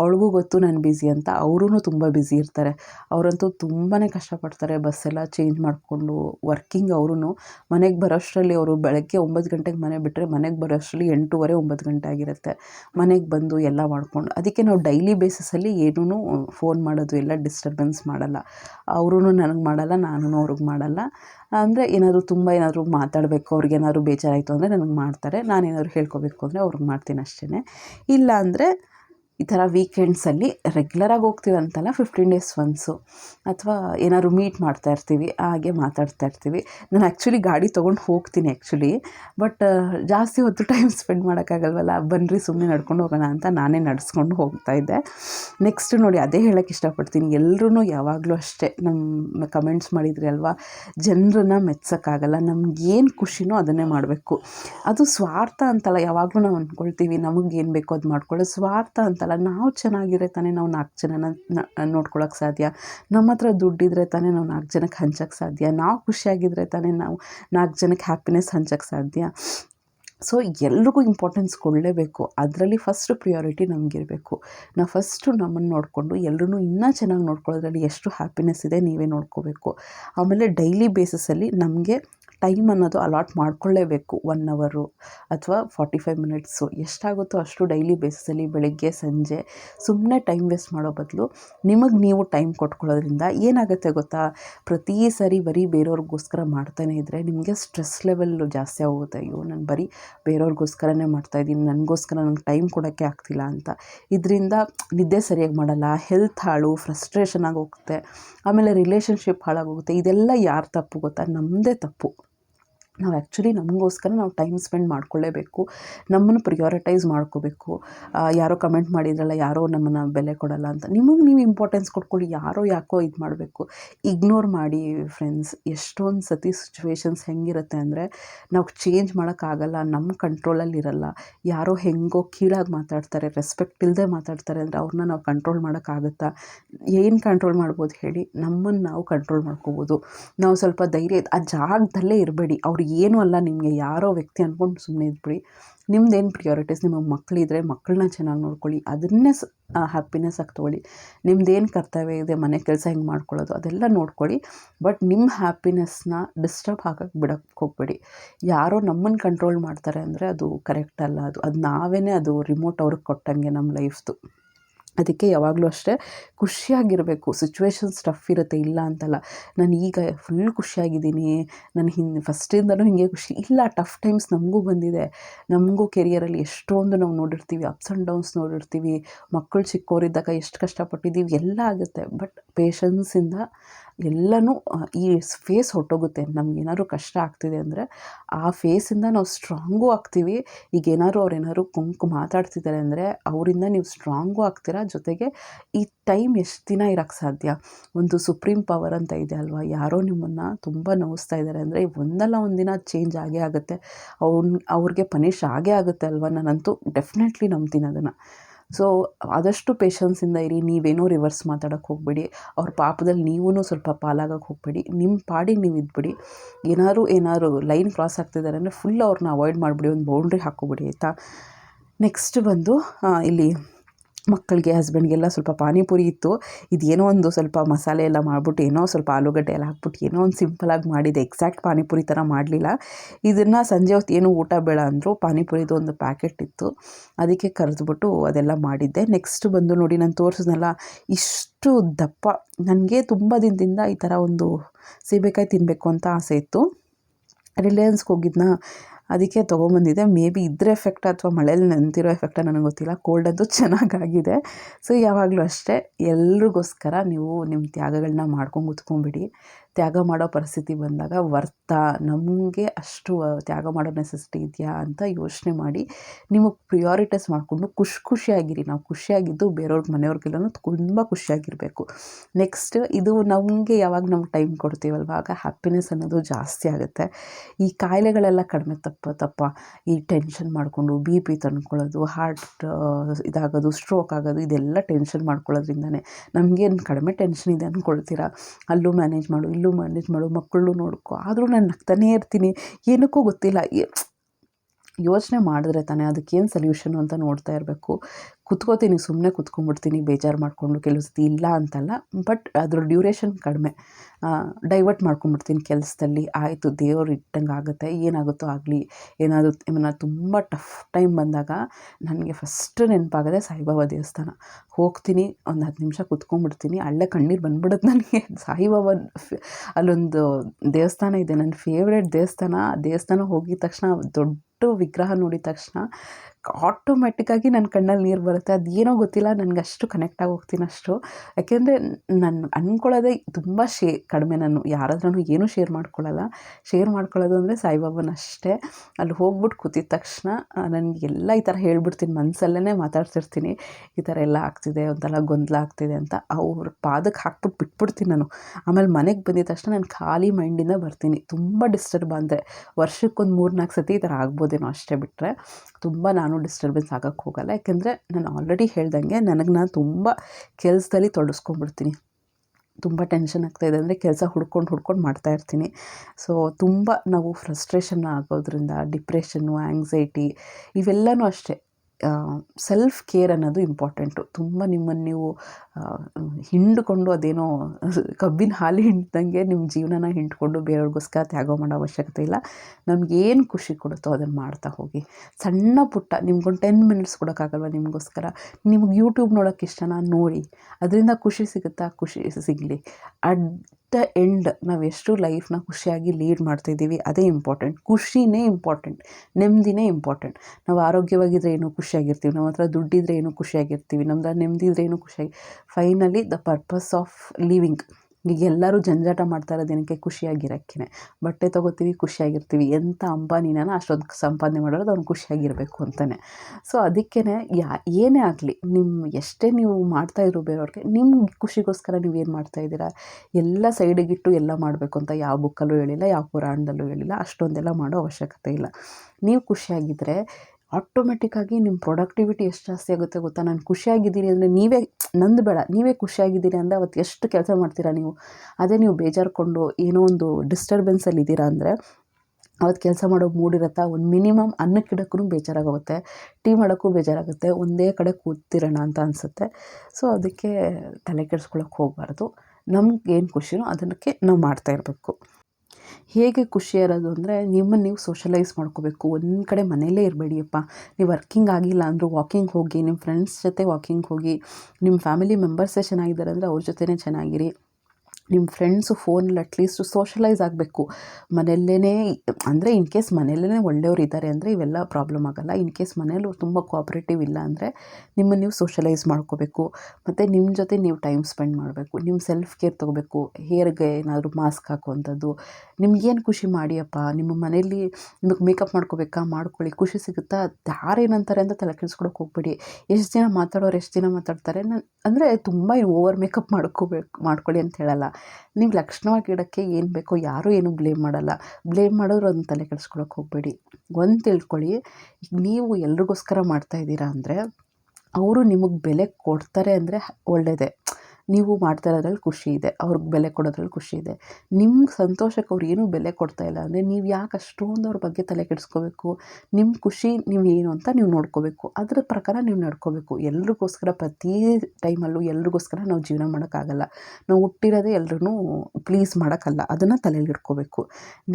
ಅವಳಿಗೂ ಗೊತ್ತು ನಾನು ಬ್ಯುಸಿ ಅಂತ. ಅವರೂ ತುಂಬ ಬ್ಯುಸಿ ಇರ್ತಾರೆ. ಅವರಂತೂ ತುಂಬಾ ಕಷ್ಟಪಡ್ತಾರೆ ಬಸ್ಸೆಲ್ಲ ಚೇಂಜ್ ಮಾಡಿಕೊಂಡು ವರ್ಕಿಂಗ್ ಅವರೂ ಮನೆಗೆ ಬರೋಷ್ಟರಲ್ಲಿ ಅವರು ಬೆಳಗ್ಗೆ ಒಂಬತ್ತು ಗಂಟೆಗೆ ಮನೆ ಬಿಟ್ಟರೆ ಮನೆಗೆ ಬರೋಷ್ಟರಲ್ಲಿ ಎಂಟೂವರೆ, ಒಂಬತ್ತು ಗಂಟೆ ಆಗಿರುತ್ತೆ. ಮನೆಗೆ ಬಂದು ಎಲ್ಲ ಮಾಡ್ಕೊಂಡು, ಅದಕ್ಕೆ ನಾವು ಡೈಲಿ ಬೇಸಿಸಲ್ಲಿ ಏನೂ ಫೋನ್ ಮಾಡೋದು, ಎಲ್ಲ ಡಿಸ್ಟರ್ಬೆನ್ಸ್ ಮಾಡಲ್ಲ. ಅವರೂ ನನಗೆ ಮಾಡಲ್ಲ ನಾನು ಅವ್ರಿಗೆ ಮಾಡಲ್ಲ. ಅಂದರೆ ಏನಾದರೂ ತುಂಬ ಏನಾದರೂ ಮಾತಾಡಬೇಕು ಅವ್ರಿಗೇನಾದ್ರು ಬೇಜಾರಾಯಿತು ಅಂದರೆ ನನಗೆ ಮಾಡ್ತಾರೆ. ನಾನೇನಾದ್ರು ಹೇಳ್ಕೊಬೇಕು ಅಂದರೆ ಅವ್ರಿಗೆ ಮಾಡ್ತೀನಿ ಅಷ್ಟೇ ಇಲ್ಲ ಅಂದರೆ ಈ ಥರ ವೀಕೆಂಡ್ಸಲ್ಲಿ ರೆಗ್ಯುಲರಾಗಿ ಹೋಗ್ತೀವಿ ಅಂತಲ್ಲ ಫಿಫ್ಟೀನ್ ಡೇಸ್ ಒನ್ಸು ಅಥವಾ ಏನಾದ್ರು ಮೀಟ್ ಮಾಡ್ತಾ ಇರ್ತೀವಿ, ಹಾಗೆ ಮಾತಾಡ್ತಾ ಇರ್ತೀವಿ. ನಾನು ಆ್ಯಕ್ಚುಲಿ ಗಾಡಿ ತೊಗೊಂಡು ಹೋಗ್ತೀನಿ ಆ್ಯಕ್ಚುಲಿ ಬಟ್ ಜಾಸ್ತಿ ಹೊತ್ತು ಟೈಮ್ ಸ್ಪೆಂಡ್ ಮಾಡೋಕ್ಕಾಗಲ್ವಲ್ಲ? ಬನ್ನಿರಿ ಸುಮ್ಮನೆ ನಡ್ಕೊಂಡು ಹೋಗೋಣ ಅಂತ ನಾನೇ ನಡೆಸ್ಕೊಂಡು ಹೋಗ್ತಾ ಇದ್ದೆ. ನೆಕ್ಸ್ಟ್ ನೋಡಿ ಅದೇ ಹೇಳೋಕ್ಕೆ ಇಷ್ಟಪಡ್ತೀನಿ. ಎಲ್ಲರೂ ಯಾವಾಗಲೂ ಅಷ್ಟೇ ನಮ್ಮ ಕಮೆಂಟ್ಸ್ ಮಾಡಿದ್ರಿ ಅಲ್ವಾ? ಜನರನ್ನ ಮೆಚ್ಚೋಕ್ಕಾಗಲ್ಲ ನಮ್ಗೇನು ಖುಷಿನೋ ಅದನ್ನೇ ಮಾಡಬೇಕು. ಅದು ಸ್ವಾರ್ಥ ಅಂತಲ್ಲ ಯಾವಾಗಲೂ ನಾವು ಅಂದ್ಕೊಳ್ತೀವಿ ನಮಗೇನು ಬೇಕೋ ಅದು ಮಾಡ್ಕೊಳ್ಳೋ ಸ್ವಾರ್ಥ ಅಂತಲ್ಲ. ನಾವು ಚೆನ್ನಾಗಿದ್ರೆ ತಾನೇ ನಾವು ನಾಲ್ಕು ಜನನ ನೋಡ್ಕೊಳಕ್ಕೆ ಸಾಧ್ಯ. ನಮ್ಮ ಹತ್ರ ದುಡ್ಡಿದ್ರೆ ತಾನೇ ನಾವು ನಾಲ್ಕು ಜನಕ್ಕೆ ಹಂಚೋಕೆ ಸಾಧ್ಯ. ನಾವು ಖುಷಿಯಾಗಿದ್ದರೆ ತಾನೇ ನಾವು ನಾಲ್ಕು ಜನಕ್ಕೆ ಹ್ಯಾಪಿನೆಸ್ ಹಂಚೋಕೆ ಸಾಧ್ಯ. ಸೊ, ಎಲ್ರಿಗೂ ಇಂಪಾರ್ಟೆನ್ಸ್ ಕೊಡಲೇಬೇಕು. ಅದರಲ್ಲಿ ಫಸ್ಟ್ ಪ್ರಿಯಾರಿಟಿ ನಮಗಿರಬೇಕು. ನಾವು ಫಸ್ಟು ನಮ್ಮನ್ನು ನೋಡಿಕೊಂಡು ಎಲ್ಲರೂ ಇನ್ನೂ ಚೆನ್ನಾಗಿ ನೋಡ್ಕೊಳ್ಳೋದ್ರಲ್ಲಿ ಎಷ್ಟು ಹ್ಯಾಪಿನೆಸ್ ಇದೆ ನೀವೇ ನೋಡ್ಕೋಬೇಕು. ಆಮೇಲೆ ಡೈಲಿ ಬೇಸಿಸಲ್ಲಿ ನಮಗೆ ಟೈಮ್ ಅನ್ನೋದು ಅಲಾಟ್ ಮಾಡ್ಕೊಳ್ಳೇಬೇಕು ಒನ್ ಅವರು ಅಥವಾ ಫಾರ್ಟಿ ಫೈವ್ ಮಿನಿಟ್ಸು. ಎಷ್ಟಾಗುತ್ತೋ ಅಷ್ಟು ಡೈಲಿ ಬೇಸಿಸಲ್ಲಿ ಬೆಳಗ್ಗೆ, ಸಂಜೆ ಸುಮ್ಮನೆ ಟೈಮ್ ವೇಸ್ಟ್ ಮಾಡೋ ಬದಲು ನಿಮಗೆ ನೀವು ಟೈಮ್ ಕೊಟ್ಕೊಳ್ಳೋದ್ರಿಂದ ಏನಾಗುತ್ತೆ ಗೊತ್ತಾ? ಪ್ರತಿ ಸರಿ ಬರೀ ಬೇರೆಯವ್ರಿಗೋಸ್ಕರ ಮಾಡ್ತಾನೆ ಇದ್ದರೆ ನಿಮಗೆ ಸ್ಟ್ರೆಸ್ ಲೆವೆಲ್ಲು ಜಾಸ್ತಿ ಆಗುತ್ತೆ ಅಯ್ಯೋ, ನಾನು ಬರೀ ಬೇರೆಯವ್ರಿಗೋಸ್ಕರನೇ ಮಾಡ್ತಾಯಿದ್ದೀನಿ ನನಗೋಸ್ಕರ ನಂಗೆ ಟೈಮ್ ಕೊಡೋಕ್ಕೆ ಆಗ್ತಿಲ್ಲ ಅಂತ. ಇದರಿಂದ ನಿದ್ದೆ ಸರಿಯಾಗಿ ಮಾಡಲ್ಲ, ಹೆಲ್ತ್ ಹಾಳು, ಫ್ರಸ್ಟ್ರೇಷನ್ ಆಗೋಗುತ್ತೆ, ಆಮೇಲೆ ರಿಲೇಷನ್ಶಿಪ್ ಹಾಳಾಗೋಗುತ್ತೆ, ಇದೆಲ್ಲ ಯಾರು ತಪ್ಪು ಗೊತ್ತಾ? ನಮ್ಮದೇ ತಪ್ಪು. ನಾವು ಆ್ಯಕ್ಚುಲಿ ನಮಗೋಸ್ಕರ ನಾವು ಟೈಮ್ ಸ್ಪೆಂಡ್ ಮಾಡ್ಕೊಳ್ಳೇಬೇಕು ನಮ್ಮನ್ನು ಪ್ರಿಯೋರಿಟೈಸ್ ಮಾಡ್ಕೋಬೇಕು. ಯಾರೋ ಕಮೆಂಟ್ ಮಾಡಿದ್ರಲ್ಲ, ಯಾರೋ ನಮ್ಮನ್ನು ಬೆಲೆ ಕೊಡಲ್ಲ ಅಂತ. ನಿಮಗೆ ನೀವು ಇಂಪಾರ್ಟೆನ್ಸ್ ಕೊಟ್ಕೊಳ್ಳಿ, ಯಾರೋ ಯಾಕೋ ಇದು ಮಾಡಬೇಕು. ಇಗ್ನೋರ್ ಮಾಡಿ ಫ್ರೆಂಡ್ಸ್ ಎಷ್ಟೊಂದು ಸತಿ ಸಿಚುವೇಶನ್ಸ್ ಹೆಂಗಿರುತ್ತೆ ಅಂದರೆ, ನಾವು ಚೇಂಜ್ ಮಾಡೋಕ್ಕಾಗಲ್ಲ ನಮ್ಮ ಕಂಟ್ರೋಲಲ್ಲಿ ಇರಲ್ಲ. ಯಾರೋ ಹೆಂಗೋ ಕೀಳಾಗಿ ಮಾತಾಡ್ತಾರೆ ರೆಸ್ಪೆಕ್ಟ್ ಇಲ್ಲದೆ ಮಾತಾಡ್ತಾರೆ ಅಂದರೆ ಅವ್ರನ್ನ ನಾವು ಕಂಟ್ರೋಲ್ ಮಾಡೋಕ್ಕಾಗುತ್ತಾ? ಏನು ಕಂಟ್ರೋಲ್ ಮಾಡ್ಬೋದು ಹೇಳಿ? ನಮ್ಮನ್ನು ನಾವು ಕಂಟ್ರೋಲ್ ಮಾಡ್ಕೋಬೋದು. ನಾವು ಸ್ವಲ್ಪ ಧೈರ್ಯ ಆ ಜಾಗದಲ್ಲೇ ಇರಬೇಡಿ. ಅವ್ರು ಏನೂ ಅಲ್ಲ, ನಿಮಗೆ ಯಾರೋ ವ್ಯಕ್ತಿ ಅಂದ್ಕೊಂಡು ಸುಮ್ಮನೆ ಇದ್ಬಿಡಿ. ನಿಮ್ದೇನು ಪ್ರಿಯಾರಿಟೀಸ್ ನಿಮ್ಮ ಮಕ್ಕಳಿದ್ರೆ ಮಕ್ಕಳನ್ನ ಚೆನ್ನಾಗಿ ನೋಡ್ಕೊಳ್ಳಿ, ಅದನ್ನೇ ಸ್ ಹ್ಯಾಪಿನೆಸ್ ಆಗಿ ತೊಗೊಳ್ಳಿ. ನಿಮ್ದೇನು ಕರ್ತವ್ಯ ಇದೆ, ಮನೆ ಕೆಲಸ ಹೆಂಗೆ ಮಾಡ್ಕೊಳ್ಳೋದು, ಅದೆಲ್ಲ ನೋಡ್ಕೊಳ್ಳಿ. ಬಟ್ ನಿಮ್ಮ ಹ್ಯಾಪಿನೆಸ್ನ ಡಿಸ್ಟರ್ಬ್ ಹಾಕಕ್ಕೆ ಬಿಡಕ್ಕೆ ಹೋಗಬೇಡಿ. ಯಾರೋ ನಮ್ಮನ್ನು ಕಂಟ್ರೋಲ್ ಮಾಡ್ತಾರೆ ಅಂದರೆ ಅದು ಕರೆಕ್ಟ್ ಅಲ್ಲ ಅದು. ಅದು ನಾವೇ ಅದು ರಿಮೋಟ್ ಅವ್ರಿಗೆ ಕೊಟ್ಟಂಗೆ ನಮ್ಮ ಲೈಫ್ದು ಅದಕ್ಕೆ ಯಾವಾಗಲೂ ಅಷ್ಟೇ ಖುಷಿಯಾಗಿರಬೇಕು. ಸಿಚುವೇಶನ್ಸ್ ಟಫ್ ಇರುತ್ತೆ, ಇಲ್ಲ ಅಂತಲ್ಲ. ನಾನು ಈಗ ಫುಲ್ ಖುಷಿಯಾಗಿದ್ದೀನಿ. ನಾನು ಹಿಂದೆ ಫಸ್ಟಿಂದಲೂ ಹೀಗೆ ಖುಷಿ, ಇಲ್ಲ ಟಫ್ ಟೈಮ್ಸ್ ನಮಗೂ ಬಂದಿದೆ. ನಮಗೂ ಕೆರಿಯರಲ್ಲಿ ಎಷ್ಟೊಂದು ನಾವು ನೋಡಿರ್ತೀವಿ ಅಪ್ಸ್ ಆ್ಯಂಡ್ ಡೌನ್ಸ್ ನೋಡಿರ್ತೀವಿ. ಮಕ್ಕಳು ಚಿಕ್ಕವರಿದ್ದಾಗ ಎಷ್ಟು ಕಷ್ಟಪಟ್ಟಿದ್ದೀವಿ, ಎಲ್ಲ ಆಗುತ್ತೆ. ಬಟ್ ಪೇಷನ್ಸಿಂದ ಎಲ್ಲನೂ ಈ ಫೇಸ್ ಹೊಟ್ಟೋಗುತ್ತೆ. ನಮಗೇನಾದ್ರು ಕಷ್ಟ ಆಗ್ತಿದೆ ಅಂದರೆ ಆ ಫೇಸಿಂದ ನಾವು ಸ್ಟ್ರಾಂಗೂ ಆಗ್ತೀವಿ. ಈಗ ಏನಾದ್ರು ಅವ್ರು ಏನಾದ್ರು ಕುಂಕು ಮಾತಾಡ್ತಿದ್ದಾರೆ ಅಂದರೆ ಅವರಿಂದ ನೀವು ಸ್ಟ್ರಾಂಗೂ ಆಗ್ತೀರಾ? ಜೊತೆಗೆ ಈ ಟೈಮ್ ಎಷ್ಟು ದಿನ ಇರೋಕ್ಕೆ ಸಾಧ್ಯ? ಒಂದು ಸುಪ್ರೀಂ ಪವರ್ ಅಂತ ಇದೆ ಅಲ್ವಾ? ಯಾರೋ ನಿಮ್ಮನ್ನು ತುಂಬ ನೋವಿಸ್ತಾ ಇದ್ದಾರೆ ಅಂದರೆ ಒಂದಲ್ಲ ಒಂದು ದಿನ ಚೇಂಜ್ ಆಗೇ ಆಗುತ್ತೆ. ಅವ್ನ, ಅವ್ರಿಗೆ ಪನಿಷ್ ಆಗೇ ಆಗುತ್ತೆ ಅಲ್ವಾ? ನಾನಂತೂ ಡೆಫಿನೆಟ್ಲಿ ನಂಬ್ತೀನಿ ಅದನ್ನು. ಸೊ ಆದಷ್ಟು ಪೇಷನ್ಸಿಂದ ಇರಿ, ನೀವೇನೋ ರಿವರ್ಸ್ ಮಾತಾಡೋಕೆ ಹೋಗಬೇಡಿ. ಅವ್ರ ಪಾಪದಲ್ಲಿ ನೀವೂ ಸ್ವಲ್ಪ ಪಾಲಾಗಕ್ಕೆ ಹೋಗಬೇಡಿ. ನಿಮ್ಮ ಪಾಡಿಗೆ ನೀವು ಇದ್ಬಿಡಿ. ಏನಾದ್ರು ಏನಾದ್ರು ಲೈನ್ ಕ್ರಾಸ್ ಆಗ್ತಿದ್ದಾರೆ ಅಂದರೆ ಫುಲ್ ಅವ್ರನ್ನ ಅವಾಯ್ಡ್ ಮಾಡಿಬಿಡಿ. ಒಂದು ಬೌಂಡ್ರಿ ಹಾಕ್ಕೊಬಿಡಿ, ಆಯಿತಾ? ನೆಕ್ಸ್ಟ್ ಬಂದು ಇಲ್ಲಿ ಮಕ್ಕಳಿಗೆ ಹಸ್ಬೆಂಡ್ಗೆಲ್ಲ ಸ್ವಲ್ಪ ಪಾನಿಪುರಿ ಇತ್ತು. ಇದೇನೋ ಒಂದು ಸ್ವಲ್ಪ ಮಸಾಲೆ ಎಲ್ಲ ಮಾಡಿಬಿಟ್ಟು, ಏನೋ ಸ್ವಲ್ಪ ಆಲೂಗಡ್ಡೆ ಎಲ್ಲ ಹಾಕ್ಬಿಟ್ಟು, ಏನೋ ಒಂದು ಸಿಂಪಲಾಗಿ ಮಾಡಿದೆ. ಎಕ್ಸಾಕ್ಟ್ ಪಾನಿಪುರಿ ಥರ ಮಾಡಲಿಲ್ಲ. ಇದನ್ನು ಸಂಜೆ ಹೊತ್ತು ಏನೂ ಊಟ ಬೇಡ ಅಂದರು ಪಾನಿಪುರಿದು ಒಂದು ಪ್ಯಾಕೆಟ್ ಇತ್ತು. ಅದಕ್ಕೆ ಕರೆದ್ಬಿಟ್ಟು ಅದೆಲ್ಲ ಮಾಡಿದ್ದೆ. ನೆಕ್ಸ್ಟ್ ಬಂದು ನೋಡಿ ನಾನು ತೋರಿಸಿದ್ನಲ್ಲ, ಇಷ್ಟು ದಪ್ಪ. ನನಗೆ ತುಂಬ ದಿನದಿಂದ ಈ ಥರ ಒಂದು ಸೀಬೆಕಾಯಿ ತಿನ್ನಬೇಕು ಅಂತ ಆಸೆ ಇತ್ತು. ರಿಲಯನ್ಸ್ಗೆ ಹೋಗಿದ್ನ? ಅದಕ್ಕೆ ತೊಗೊಂಬಂದಿದ್ದೆ ಮೇ ಬಿ ಇದ್ರ ಎಫೆಕ್ಟ್ ಅಥವಾ ಮಳೇಲಿ ನೆಂತಿರೋ ಎಫೆಕ್ಟ ನನಗೆ ಗೊತ್ತಿಲ್ಲ. ಕೋಲ್ಡ್ ಅಂತೂ ಚೆನ್ನಾಗಾಗಿದೆ. ಸೊ ಯಾವಾಗಲೂ ಅಷ್ಟೇ. ಎಲ್ರಿಗೋಸ್ಕರ ನೀವು ನಿಮ್ಮ ತ್ಯಾಗಗಳನ್ನ ಮಾಡ್ಕೊಂಡು ಕೂತ್ಕೊಂಬಿಡಿ. ತ್ಯಾಗ ಮಾಡೋ ಪರಿಸ್ಥಿತಿ ಬಂದಾಗ ವರ್ತ ನಮಗೆ ಅಷ್ಟು ತ್ಯಾಗ ಮಾಡೋ ನೆಸೆಸಿಟಿ ಇದೆಯಾ ಅಂತ ಯೋಚನೆ ಮಾಡಿ ನಿಮಗೆ ಪ್ರಿಯಾರಿಟೈಸ್ ಮಾಡಿಕೊಂಡು ಖುಷಿ ಖುಷಿಯಾಗಿರಿ. ನಾವು ಖುಷಿಯಾಗಿದ್ದು ಬೇರೆಯವ್ರ ಮನೆಯವ್ರಿಗೆಲ್ಲ ತುಂಬ ಖುಷಿಯಾಗಿರಬೇಕು. ನೆಕ್ಸ್ಟ್ ಇದು ನಮಗೆ ಯಾವಾಗ ನಾವು ಟೈಮ್ ಕೊಡ್ತೀವಲ್ವ? ಆಗ ಹ್ಯಾಪಿನೆಸ್ ಅನ್ನೋದು ಜಾಸ್ತಿ ಆಗುತ್ತೆ. ಈ ಕಾಯಿಲೆಗಳೆಲ್ಲ ಕಡಿಮೆ ತಪ್ಪ ತಪ್ಪ. ಈ ಟೆನ್ಷನ್ ಮಾಡಿಕೊಂಡು ಬಿ ಪಿ ತಂದ್ಕೊಳ್ಳೋದು ಹಾರ್ಟ್ ಇದಾಗೋದು ಸ್ಟ್ರೋಕ್ ಆಗೋದು, ಇದೆಲ್ಲ ಟೆನ್ಷನ್ ಮಾಡ್ಕೊಳ್ಳೋದ್ರಿಂದನೇ ನಮಗೇನು ಕಡಿಮೆ ಟೆನ್ಷನ್ ಇದೆ ಅಂದ್ಕೊಳ್ತೀರಾ ಅಲ್ಲೂ ಮ್ಯಾನೇಜ್ ಮಾಡು, ಇಲ್ಲೂ ಮ್ಯಾನೇಜ್ ಮಾಡು, ಮಕ್ಕಳು ನೋಡ್ಕೊ. ಆದರೂ ನಾನು ನಗ್ತಾನೇ ಇರ್ತೀನಿ. ಏನಕ್ಕೂ ಗೊತ್ತಿಲ್ಲ. ಯೋಚನೆ ಮಾಡಿದ್ರೆ ತಾನೇ ಅದಕ್ಕೇನು ಸೊಲ್ಯೂಷನು ಅಂತ ನೋಡ್ತಾ ಇರಬೇಕು. ಕುತ್ಕೋತೀನಿ ಸುಮ್ಮನೆ ಕುತ್ಕೊಂಡ್ಬಿಡ್ತೀನಿ, ಬೇಜಾರು ಮಾಡಿಕೊಂಡು ಕೆಲವು ಸತಿ ಇಲ್ಲ ಅಂತಲ್ಲ, ಬಟ್ ಅದ್ರ ಡ್ಯೂರೇಷನ್ ಕಡಿಮೆ. ಡೈವರ್ಟ್ ಮಾಡ್ಕೊಂಡ್ಬಿಡ್ತೀನಿ ಕೆಲಸದಲ್ಲಿ. ಆಯಿತು, ದೇವ್ರು ಇಟ್ಟಂಗೆ ಆಗುತ್ತೆ, ಏನಾಗುತ್ತೋ ಆಗಲಿ. ಏನಾದರೂ, ಏನಾದ್ರು ತುಂಬ ಟಫ್ ಟೈಮ್ ಬಂದಾಗ ನನಗೆ ಫಸ್ಟ್ ನೆನಪಾಗೋದೆ ಸಾಯಿಬಾಬಾ ದೇವಸ್ಥಾನ. ಹೋಗ್ತೀನಿ, ಒಂದು ಹತ್ತು ನಿಮಿಷ ಕುತ್ಕೊಂಡ್ಬಿಡ್ತೀನಿ, ಅಲ್ಲೇ ಕಣ್ಣೀರು ಬಂದ್ಬಿಡುತ್ತೆ ನನಗೆ. [laughs] ಸಾಯಿಬಾಬಾ ಅಲ್ಲೊಂದು ದೇವಸ್ಥಾನ ಇದೆ ನನ್ನ ಫೇವ್ರೇಟ್ ದೇವಸ್ಥಾನ. ಆ ದೇವಸ್ಥಾನ ಹೋಗಿದ ತಕ್ಷಣ, ದೊಡ್ಡ ವಿಗ್ರಹ ನೋಡಿದ ತಕ್ಷಣ ಆಟೋಮೆಟಿಕ್ಕಾಗಿ ನನ್ನ ಕಣ್ಣಲ್ಲಿ ನೀರು ಬರುತ್ತೆ. ಅದೇನೋ ಗೊತ್ತಿಲ್ಲ ನನಗೆ ಅಷ್ಟು ಕನೆಕ್ಟ್ ಆಗಿ ಹೋಗ್ತೀನಿ ಅಷ್ಟು. ಯಾಕೆಂದರೆ ನಾನು ಅಂದ್ಕೊಳ್ಳೋದೇ ತುಂಬ ಶೇ, ಕಡಿಮೆ. ನಾನು ಯಾರಾದ್ರೂ ಏನು ಏನೂ ಶೇರ್ ಮಾಡ್ಕೊಳ್ಳಲ್ಲ. ಶೇರ್ ಮಾಡ್ಕೊಳ್ಳೋದು ಅಂದರೆ ಸಾಯಿಬಾಬನ ಅಷ್ಟೇ ಅಲ್ಲಿ ಹೋಗ್ಬಿಟ್ಟು ಕೂತಿದ ತಕ್ಷಣ ನನಗೆ ಎಲ್ಲ ಈ ಥರ ಹೇಳ್ಬಿಡ್ತೀನಿ. ಮನಸ್ಸಲ್ಲೇ ಮಾತಾಡ್ತಿರ್ತೀನಿ. ಈ ಥರ ಎಲ್ಲ ಆಗ್ತಿದೆ, ಒಂಥರ ಗೊಂದಲ ಆಗ್ತಿದೆ ಅಂತ ಅವ್ರ ಪಾದಕ್ಕೆ ಹಾಕ್ಬಿಟ್ಟು ಬಿಟ್ಬಿಡ್ತೀನಿ ನಾನು. ಆಮೇಲೆ ಮನೆಗೆ ಬಂದಿದ ತಕ್ಷಣ ನಾನು ಖಾಲಿ ಮೈಂಡಿಂದ ಬರ್ತೀನಿ. ತುಂಬ ಡಿಸ್ಟರ್ಬ್ ಅಂದರೆ ವರ್ಷಕ್ಕೊಂದು ಮೂರು ನಾಲ್ಕು ಸತಿ ಈ ಥರ ಆಗ್ಬೋದೇನೋ ಅಷ್ಟೇ ಬಿಟ್ಟರೆ ತುಂಬ ನಾನು ಡಿಸ್ಟರ್ಬೆನ್ಸ್ ಆಗೋಕ್ಕೆ ಹೋಗಲ್ಲ. ಯಾಕೆಂದರೆ ನಾನು ಆಲ್ರೆಡಿ ಹೇಳ್ದಂಗೆ ನನಗೆ ನಾನು ತುಂಬ ಕೆಲಸದಲ್ಲಿ ತೊಡಸ್ಕೊಂಡ್ಬಿಡ್ತೀನಿ. ತುಂಬ ಟೆನ್ಷನ್ ಆಗ್ತಾಯಿದೆ ಅಂದರೆ ಕೆಲಸ ಹುಡ್ಕೊಂಡು ಹುಡ್ಕೊಂಡು ಮಾಡ್ತಾ ಇರ್ತೀನಿ. ಸೊ ತುಂಬ ನಾವು ಫ್ರಸ್ಟ್ರೇಷನ್ ಆಗೋದ್ರಿಂದ ಡಿಪ್ರೆಷನ್ನು ಆ್ಯಂಗ್ಸೈಟಿ ಇವೆಲ್ಲನೂ ಅಷ್ಟೇ. ಸೆಲ್ಫ್ ಕೇರ್ ಅನ್ನೋದು ಇಂಪಾರ್ಟೆಂಟು ತುಂಬ ನಿಮ್ಮನ್ನು ನೀವು ಹಿಂಡ್ಕೊಂಡು ಅದೇನೋ ಕಬ್ಬಿನ ಹಾಲು ಹಿಂಡ್ದಂಗೆ ನಿಮ್ಮ ಜೀವನನ ಹಿಂಡ್ಕೊಂಡು ಬೇರೆಯವ್ರಿಗೋಸ್ಕರ ತ್ಯಾಗ ಮಾಡೋ ಅವಶ್ಯಕತೆ ಇಲ್ಲ. ನಮಗೇನು ಖುಷಿ ಕೊಡುತ್ತೋ ಅದನ್ನು ಮಾಡ್ತಾ ಹೋಗಿ. ಸಣ್ಣ ಪುಟ್ಟ, ನಿಮ್ಗೊಂದು ಟೆನ್ ಮಿನಿಟ್ಸ್ ಕೊಡೋಕ್ಕಾಗಲ್ವ ನಿಮಗೋಸ್ಕರ? ನಿಮ್ಗೆ ಯೂಟ್ಯೂಬ್ ನೋಡೋಕ್ಕೆ ಇಷ್ಟನಾ? ನೋಡಿ. ಅದರಿಂದ ಖುಷಿ ಸಿಗುತ್ತಾ? ಖುಷಿ ಸಿಗಲಿ. ಅಟ್ ದ ಎಂಡ್ ನಾವು ಎಷ್ಟು ಲೈಫ್ನ ಖುಷಿಯಾಗಿ ಲೀಡ್ ಮಾಡ್ತಿದ್ದೀವಿ, ಅದೇ ಇಂಪಾರ್ಟೆಂಟ್. ಖುಷಿನೇ ಇಂಪಾರ್ಟೆಂಟ್, ನೆಮ್ಮದಿನೇ ಇಂಪಾರ್ಟೆಂಟ್. ನಾವು ಆರೋಗ್ಯವಾಗಿದ್ದರೆ ಏನೋ ಖುಷಿಯಾಗಿರ್ತೀವಿ ನಮ್ಮ ಹತ್ರ ದುಡ್ಡಿದ್ರೆ ಏನೋ ಖುಷಿಯಾಗಿರ್ತೀವಿ, ನಮ್ದು ನೆಮ್ಮದಿ ಇದ್ರೆ ಏನೋ ಖುಷಿಯಾಗಿ, finally the purpose of living. ಈಗ ಎಲ್ಲರೂ ಜಂಜಾಟ ಮಾಡ್ತಾ ದಿನಕ್ಕೆ ಏನಕ್ಕೆ? ಖುಷಿಯಾಗಿರೋಕ್ಕೆ ಬಟ್ಟೆ ತೊಗೋತೀವಿ, ಖುಷಿಯಾಗಿರ್ತೀವಿ. ಎಂಥ ಅಂಬಾನಿನ ಅಷ್ಟೊಂದು ಸಂಪಾದನೆ ಮಾಡೋದು ಅವ್ನು ಖುಷಿಯಾಗಿರಬೇಕು ಅಂತಲೇ ಸೊ ಅದಕ್ಕೇ ಯಾ, ಏನೇ ಆಗಲಿ ನಿಮ್ಮ ಎಷ್ಟೇ ನೀವು ಮಾಡ್ತಾ ಇರೋ ಬೇರೆಯವ್ರಿಗೆ ನಿಮ್ಮ ಖುಷಿಗೋಸ್ಕರ ನೀವು ಏನು ಮಾಡ್ತಾ ಇದ್ದೀರಾ? ಎಲ್ಲ ಸೈಡಿಗಿಟ್ಟು ಎಲ್ಲ ಮಾಡಬೇಕು ಅಂತ ಯಾವ ಬುಕ್ಕಲ್ಲೂ ಹೇಳಿಲ್ಲ, ಯಾವ ಪುರಾಣದಲ್ಲೂ ಹೇಳಿಲ್ಲ, ಅಷ್ಟೊಂದೆಲ್ಲ ಮಾಡೋ ಅವಶ್ಯಕತೆ ಇಲ್ಲ. ನೀವು ಖುಷಿಯಾಗಿದ್ದರೆ ಆಟೋಮೆಟಿಕ್ಕಾಗಿ ನಿಮ್ಮ ಪ್ರೊಡಕ್ಟಿವಿಟಿ ಎಷ್ಟು ಜಾಸ್ತಿ ಆಗುತ್ತೆ ಗೊತ್ತಾ? ನಾನು ಖುಷಿಯಾಗಿದ್ದೀನಿ ಅಂದರೆ ನೀವೇ ನಂದು ಬೇಡ, ನೀವೇ ಖುಷಿಯಾಗಿದ್ದೀರಿ ಅಂದರೆ ಅವತ್ತು ಎಷ್ಟು ಕೆಲಸ ಮಾಡ್ತೀರಾ ನೀವು? ಅದೇ ನೀವು ಬೇಜಾರ್ಕೊಂಡು ಏನೋ ಒಂದು ಡಿಸ್ಟರ್ಬೆನ್ಸಲ್ಲಿ ಇದ್ದೀರಾ ಅಂದರೆ ಅವತ್ತು ಕೆಲಸ ಮಾಡೋ ಮೂಡಿರತ್ತಾ ಒಂದು ಮಿನಿಮಮ್ ಅನ್ನಕ್ಕಿಡಕ್ಕೂ ಬೇಜಾರಾಗುತ್ತೆ ಟೀ ಮಾಡೋಕ್ಕೂ ಬೇಜಾರಾಗುತ್ತೆ, ಒಂದೇ ಕಡೆ ಕೂತಿರೋಣ ಅಂತ ಅನಿಸುತ್ತೆ. ಸೊ ಅದಕ್ಕೆ ತಲೆ ಕೆಡಿಸ್ಕೊಳಕ್ಕೆ ಹೋಗಬಾರ್ದು. ನಮ್ಗೆ ಏನು ಖುಷಿನೋ ಅದಕ್ಕೆ ನಾವು ಮಾಡ್ತಾ ಇರಬೇಕು. ಹೇಗೆ ಖುಷಿ ಇರೋದು ಅಂದರೆ ನಿಮ್ಮನ್ನು ನೀವು ಸೋಷಲೈಸ್ ಮಾಡ್ಕೋಬೇಕು. ಒಂದು ಕಡೆ ಮನೆಯಲ್ಲೇ ಇರಬೇಡಿಯಪ್ಪ. ನೀವು ವರ್ಕಿಂಗ್ ಆಗಿಲ್ಲ ಅಂದರೂ ವಾಕಿಂಗ್ ಹೋಗಿ ನಿಮ್ಮ ಫ್ರೆಂಡ್ಸ್ ಜೊತೆ ವಾಕಿಂಗ್ ಹೋಗಿ ನಿಮ್ಮ ಫ್ಯಾಮಿಲಿ ಮೆಂಬರ್ಸೇ ಚೆನ್ನಾಗಿದ್ದಾರೆ ಅಂದರೆ ಅವ್ರ ಜೊತೆನೇ ಚೆನ್ನಾಗಿರಿ. ನಿಮ್ಮ ಫ್ರೆಂಡ್ಸು ಫೋನಲ್ಲಿ ಅಟ್ಲೀಸ್ಟ್ ಸೋಷಲೈಸ್ ಆಗಬೇಕು. ಮನೆಯಲ್ಲೇ ಅಂದರೆ ಇನ್ ಕೇಸ್ ಮನೆಯಲ್ಲೇ ಒಳ್ಳೆಯವ್ರು ಇದ್ದಾರೆ ಅಂದರೆ ಇವೆಲ್ಲ ಪ್ರಾಬ್ಲಮ್ ಆಗೋಲ್ಲ. ಇನ್ ಕೇಸ್ ಮನೇಲಿ ತುಂಬ ಕೋಆಪ್ರೇಟಿವ್ ಇಲ್ಲ ಅಂದರೆ ನಿಮ್ಮನ್ನು ನೀವು ಸೋಷಲೈಸ್ ಮಾಡ್ಕೋಬೇಕು. ಮತ್ತು ನಿಮ್ಮ ಜೊತೆ ನೀವು ಟೈಮ್ ಸ್ಪೆಂಡ್ ಮಾಡಬೇಕು. ನಿಮ್ಮ ಸೆಲ್ಫ್ ಕೇರ್ ತೊಗೋಬೇಕು. ಹೇರ್ಗೆ ಏನಾದರೂ ಮಾಸ್ಕ್ ಹಾಕುವಂಥದ್ದು. ನಿಮ್ಗೇನು ಖುಷಿ ಮಾಡಿಯಪ್ಪ? ನಿಮ್ಮ ಮನೆಯಲ್ಲಿ ನಿಮಗೆ ಮೇಕಪ್ ಮಾಡ್ಕೋಬೇಕಾ? ಮಾಡ್ಕೊಳ್ಳಿ. ಖುಷಿ ಸಿಗುತ್ತಾ? ಯಾರೇನಂತಾರೆ ಅಂತ ತಲೆ ಕೆಡಿಸ್ಕೊಳಕ್ಕೆ ಹೋಗ್ಬೇಡಿ. ಎಷ್ಟು ಜನ ಮಾತಾಡೋರು ಎಷ್ಟು ದಿನ ಮಾತಾಡ್ತಾರೆ? ನಾನು ಅಂದರೆ ತುಂಬ ಓವರ್ ಮೇಕಪ್ ಮಾಡ್ಕೋಬೇಕು ಮಾಡ್ಕೊಳ್ಳಿ ಅಂತ ಹೇಳಲ್ಲ. ನೀವು ಲಕ್ಷಣವಾಗಿ ಇಡೋಕ್ಕೆ ಏನು ಬೇಕೋ ಯಾರೂ ಏನೂ ಬ್ಲೇಮ್ ಮಾಡಲ್ಲ. ಬ್ಲೇಮ್ ಮಾಡೋರು ಅದನ್ನ ತಲೆ ಕೆಡಿಸ್ಕೊಳಕ್ಕೆ ಹೋಗಬೇಡಿ. ಒಂದು ತಿಳ್ಕೊಳ್ಳಿ ನೀವು ಎಲ್ರಿಗೋಸ್ಕರ ಮಾಡ್ತಾ ಇದ್ದೀರಾ ಅಂದರೆ, ಅವರು ನಿಮಗೆ ಬೆಲೆ ಕೊಡ್ತಾರೆ ಅಂದರೆ ಒಳ್ಳೆಯದೇ ನೀವು ಮಾಡ್ತಾ ಇರೋದ್ರಲ್ಲಿ ಖುಷಿ ಇದೆ, ಅವ್ರಿಗೆ ಬೆಲೆ ಕೊಡೋದ್ರಲ್ಲಿ ಖುಷಿ ಇದೆ. ನಿಮ್ಮ ಸಂತೋಷಕ್ಕೆ ಅವ್ರು ಏನೂ ಬೆಲೆ ಕೊಡ್ತಾ ಇಲ್ಲ ಅಂದರೆ ನೀವು ಯಾಕೆ ಅಷ್ಟೊಂದು ಅವ್ರ ಬಗ್ಗೆ ತಲೆ ಕೆಡಿಸ್ಕೋಬೇಕು? ನಿಮ್ಮ ಖುಷಿ ನೀವು ಏನು ಅಂತ ನೀವು ನೋಡ್ಕೋಬೇಕು. ಅದ್ರ ಪ್ರಕಾರ ನೀವು ನಡ್ಕೋಬೇಕು. ಎಲ್ರಿಗೋಸ್ಕರ ಪ್ರತಿ ಟೈಮಲ್ಲೂ ಎಲ್ರಿಗೋಸ್ಕರ ನಾವು ಜೀವನ ಮಾಡೋಕ್ಕಾಗಲ್ಲ. ನಾವು ಹುಟ್ಟಿರೋದೇ ಎಲ್ರೂ ಪ್ಲೀಸ್ ಮಾಡೋಕ್ಕಲ್ಲ. ಅದನ್ನು ತಲೆಯಲ್ಲಿ ಇಟ್ಕೋಬೇಕು.